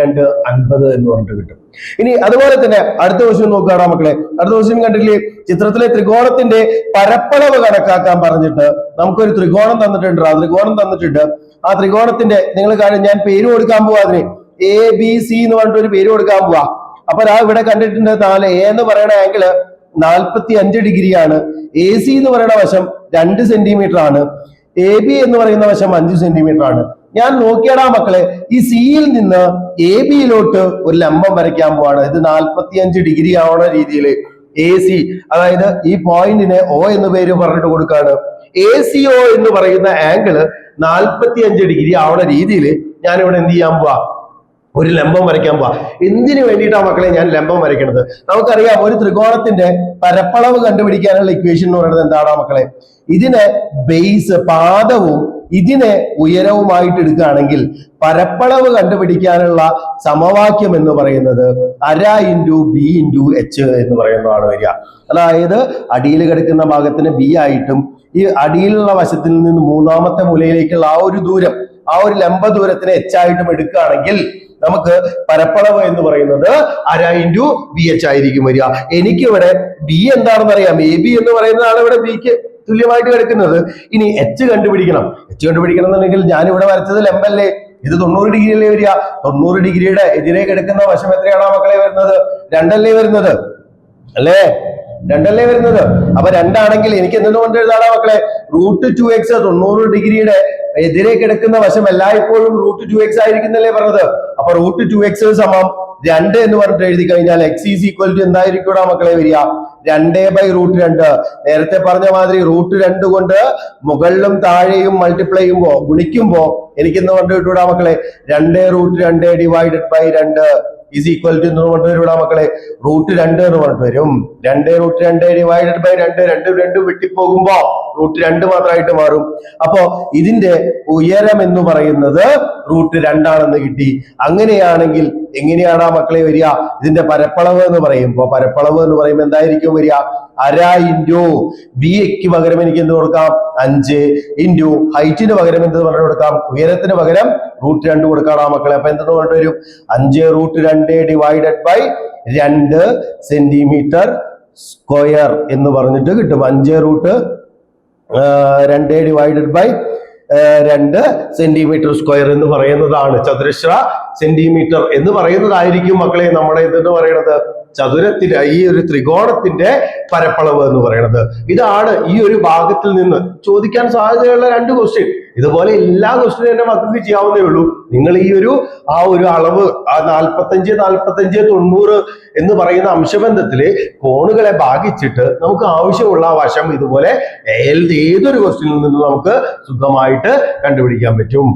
രണ്ട് അൻപത് എന്ന് പറഞ്ഞിട്ട് കിട്ടും. ഇനി അതുപോലെ തന്നെ അടുത്ത ക്വസ്റ്റ്യൻ നോക്കുകയാണ് മക്കളെ. അടുത്ത ക്വസ്റ്റ്യൻ കണ്ടില്ലേ ചിത്രത്തിലെ ത്രികോണത്തിന്റെ പരപ്പളവ് കണക്കാക്കാൻ പറഞ്ഞിട്ട് നമുക്കൊരു ത്രികോണം തന്നിട്ടുണ്ട് ആ ത്രികോണം തന്നിട്ടുണ്ട്. ആ ത്രികോണത്തിന്റെ നിങ്ങൾ കാര്യം ഞാൻ പേര് കൊടുക്കാൻ പോവാ അതിന്. എ ബി സി എന്ന് പറഞ്ഞിട്ട് ഒരു പേര് കൊടുക്കാൻ പോവാ. അപ്പൊ ആ ഇവിടെ കണ്ടിട്ടുണ്ട് നാല് എ എന്ന് പറയുന്ന ആംഗിൾ നാൽപ്പത്തി അഞ്ച് ഡിഗ്രിയാണ് എ സി എന്ന് പറയുന്ന വശം രണ്ട് സെന്റിമീറ്റർ ആണ്. എ ബി എന്ന് പറയുന്ന വശം അഞ്ച് സെന്റിമീറ്റർ ആണ്. ഞാൻ നോക്കിയടാ മക്കളെ ഈ സിയിൽ നിന്ന് എ ബിയിലോട്ട് ഒരു ലംബം വരയ്ക്കാൻ പോവാണ്. ഇത് നാൽപ്പത്തി അഞ്ച് ഡിഗ്രി ആവണ രീതിയിൽ എ സി അതായത് ഈ പോയിന്റിനെ ഒ എന്ന് പേര് പറഞ്ഞിട്ട് കൊടുക്കാണ്. എ സി ഒ എന്ന് പറയുന്ന ആംഗിൾ നാൽപ്പത്തി അഞ്ച് ഡിഗ്രി ആവണ രീതിയിൽ ഞാൻ ഇവിടെ എന്ത് ചെയ്യാൻ പോവാ? ഒരു ലംബം വരയ്ക്കാൻ പോവാ. എന്തിനു വേണ്ടിയിട്ടാണ് മക്കളെ ഞാൻ ലംബം വരയ്ക്കുന്നത് നമുക്കറിയാം ഒരു ത്രികോണത്തിന്റെ പരപ്പളവ് കണ്ടുപിടിക്കാനുള്ള ഇക്വേഷൻ എന്ന് പറയുന്നത് എന്താണ് മക്കളെ? ഇതിന് ബേസ് പാദവും ഇതിനെ ഉയരവുമായിട്ട് എടുക്കുകയാണെങ്കിൽ പരപ്പളവ് കണ്ടുപിടിക്കാനുള്ള സമവാക്യം എന്ന് പറയുന്നത് അര ഇന്റു ബി ഇന്റു എച്ച് എന്ന് പറയുന്നതാണ് വരിക. അതായത് അടിയിൽ കിടക്കുന്ന ഭാഗത്തിന് ബി ആയിട്ടും ഈ അടിയിലുള്ള വശത്തിൽ നിന്ന് മൂന്നാമത്തെ മൂലയിലേക്കുള്ള ആ ഒരു ദൂരം ആ ഒരു ലംബ ദൂരത്തിന് എച്ച് ആയിട്ടും എടുക്കുകയാണെങ്കിൽ നമുക്ക് പരപ്പളവ് എന്ന് പറയുന്നത് അര ഇന്റു ബി എച്ച് ആയിരിക്കും വരിക. എനിക്കിവിടെ ബി എന്താണെന്ന് അറിയാം എ ബി എന്ന് പറയുന്നതാണ് ഇവിടെ ബിക്ക് തുല്യമായിട്ട് കിടക്കുന്നത്. ഇനി എച്ച് കണ്ടുപിടിക്കണം. എച്ച് കണ്ടുപിടിക്കണം എന്നുണ്ടെങ്കിൽ ഞാൻ ഇവിടെ വരച്ചത് ലംബല്ലേ ഇത് തൊണ്ണൂറ് ഡിഗ്രി അല്ലേ വരിക? തൊണ്ണൂറ് ഡിഗ്രിയുടെ എതിരെ കിടക്കുന്ന വശം എത്രയാണോ മക്കളെ വരുന്നത്? രണ്ടല്ലേ വരുന്നത്? അല്ലേ? രണ്ടല്ലേ വരുന്നത്? അപ്പൊ രണ്ടാണെങ്കിൽ എനിക്ക് എന്തെന്ന് കൊണ്ട് എഴുതാടാ മക്കളെ? റൂട്ട് ടു എക്സ് തൊണ്ണൂറ് ഡിഗ്രിയുടെ എതിരെ കിടക്കുന്ന വശം എല്ലായ്പ്പോഴും റൂട്ട് ടു എക്സ് ആയിരിക്കുന്നല്ലേ പറഞ്ഞത്? അപ്പൊ റൂട്ട് ടു എക്സ് സമം രണ്ട് എന്ന് പറഞ്ഞിട്ട് എഴുതി കഴിഞ്ഞാൽ എക്സ് ഈസ് ഈക്വൽ ടു എന്തായിരിക്കും മക്കളെ വരിക? രണ്ടേ ബൈ റൂട്ട് രണ്ട്. നേരത്തെ പറഞ്ഞ മാതിരി റൂട്ട് രണ്ട് കൊണ്ട് മുകളിലും താഴെയും മൾട്ടിപ്ലൈ ചെയ്യുമ്പോ ഗുണിക്കുമ്പോ എനിക്ക് എന്ന് കിട്ടൂടാ മക്കളെ? രണ്ട് റൂട്ട് രണ്ട് ഡിവൈഡഡ് ബൈ രണ്ട്. ഈസ് ഈക്വൽ ടു എന്ന് പറഞ്ഞിട്ട് വരൂടാ മക്കളെ. റൂട്ട് രണ്ട് എന്ന് പറഞ്ഞിട്ട് വരും. രണ്ട് റൂട്ട് രണ്ട് ഡിവൈഡഡ് ബൈ രണ്ട് രണ്ട് രണ്ട് വെട്ടിപ്പോകുമ്പോ റൂട്ട് രണ്ട് മാത്രമായിട്ട് മാറും. അപ്പോ ഇതിന്റെ ഉയരം എന്ന് പറയുന്നത് റൂട്ട് രണ്ടാണെന്ന് കിട്ടി. അങ്ങനെയാണെങ്കിൽ എങ്ങനെയാണ് ആ മക്കളെ വരിക? ഇതിന്റെ പരപ്പളവ് എന്ന് പറയുമ്പോ പരപ്പളവ് എന്ന് പറയുമ്പോൾ എന്തായിരിക്കും വരിക? അര ഇന്റു ബി എക്ക് പകരം എനിക്ക് എന്ത് കൊടുക്കാം? അഞ്ച് ഇന്റു ഹൈറ്റിന് പകരം എന്ത് പറഞ്ഞു കൊടുക്കാം? ഉയരത്തിന് പകരം റൂട്ട് രണ്ട് കൊടുക്കാണ് ആ മക്കളെ. അപ്പൊ എന്തെന്ന് പറഞ്ഞിട്ട് വരും? അഞ്ച് റൂട്ട് രണ്ട് ഡിവൈഡഡ് ബൈ രണ്ട് സെന്റിമീറ്റർ സ്ക്വയർ എന്ന് പറഞ്ഞിട്ട് കിട്ടും. അഞ്ച് റൂട്ട് രണ്ട് ഡിവൈഡഡ് ബൈ രണ്ട് സെന്റിമീറ്റർ സ്ക്വയർ എന്ന് പറയുന്നതാണ് ചതുരശ്ര സെന്റിമീറ്റർ എന്ന് പറയുന്നതായിരിക്കും മക്കളെ നമ്മുടെ ഇതെന്ന് പറയുന്നത്. ചതുരത്തിന്റെ ഈ ഒരു ത്രികോണത്തിന്റെ പരപ്പളവ് എന്ന് പറയുന്നത്. ഇതാണ് ഈ ഒരു ഭാഗത്തിൽ നിന്ന് ചോദിക്കാൻ സാധ്യതയുള്ള രണ്ട് ക്വസ്റ്റ്യൻ ഇതുപോലെ എല്ലാ ക്വസ്റ്റ്യനും എന്റെ മക്കൾക്ക് ചെയ്യാവുന്നേ ഉള്ളൂ. നിങ്ങൾ ഈ ഒരു ആ ഒരു അളവ് ആ നാൽപ്പത്തഞ്ച് നാൽപ്പത്തഞ്ച് തൊണ്ണൂറ് എന്ന് പറയുന്ന അംശബന്ധത്തിൽ കോണുകളെ ഭാഗിച്ചിട്ട് നമുക്ക് ആവശ്യമുള്ള വശം ഇതുപോലെ ഏത് ഏതൊരു ക്വസ്റ്റ്യനിൽ നിന്നും നമുക്ക് സുഖമായിട്ട് കണ്ടുപിടിക്കാൻ പറ്റും.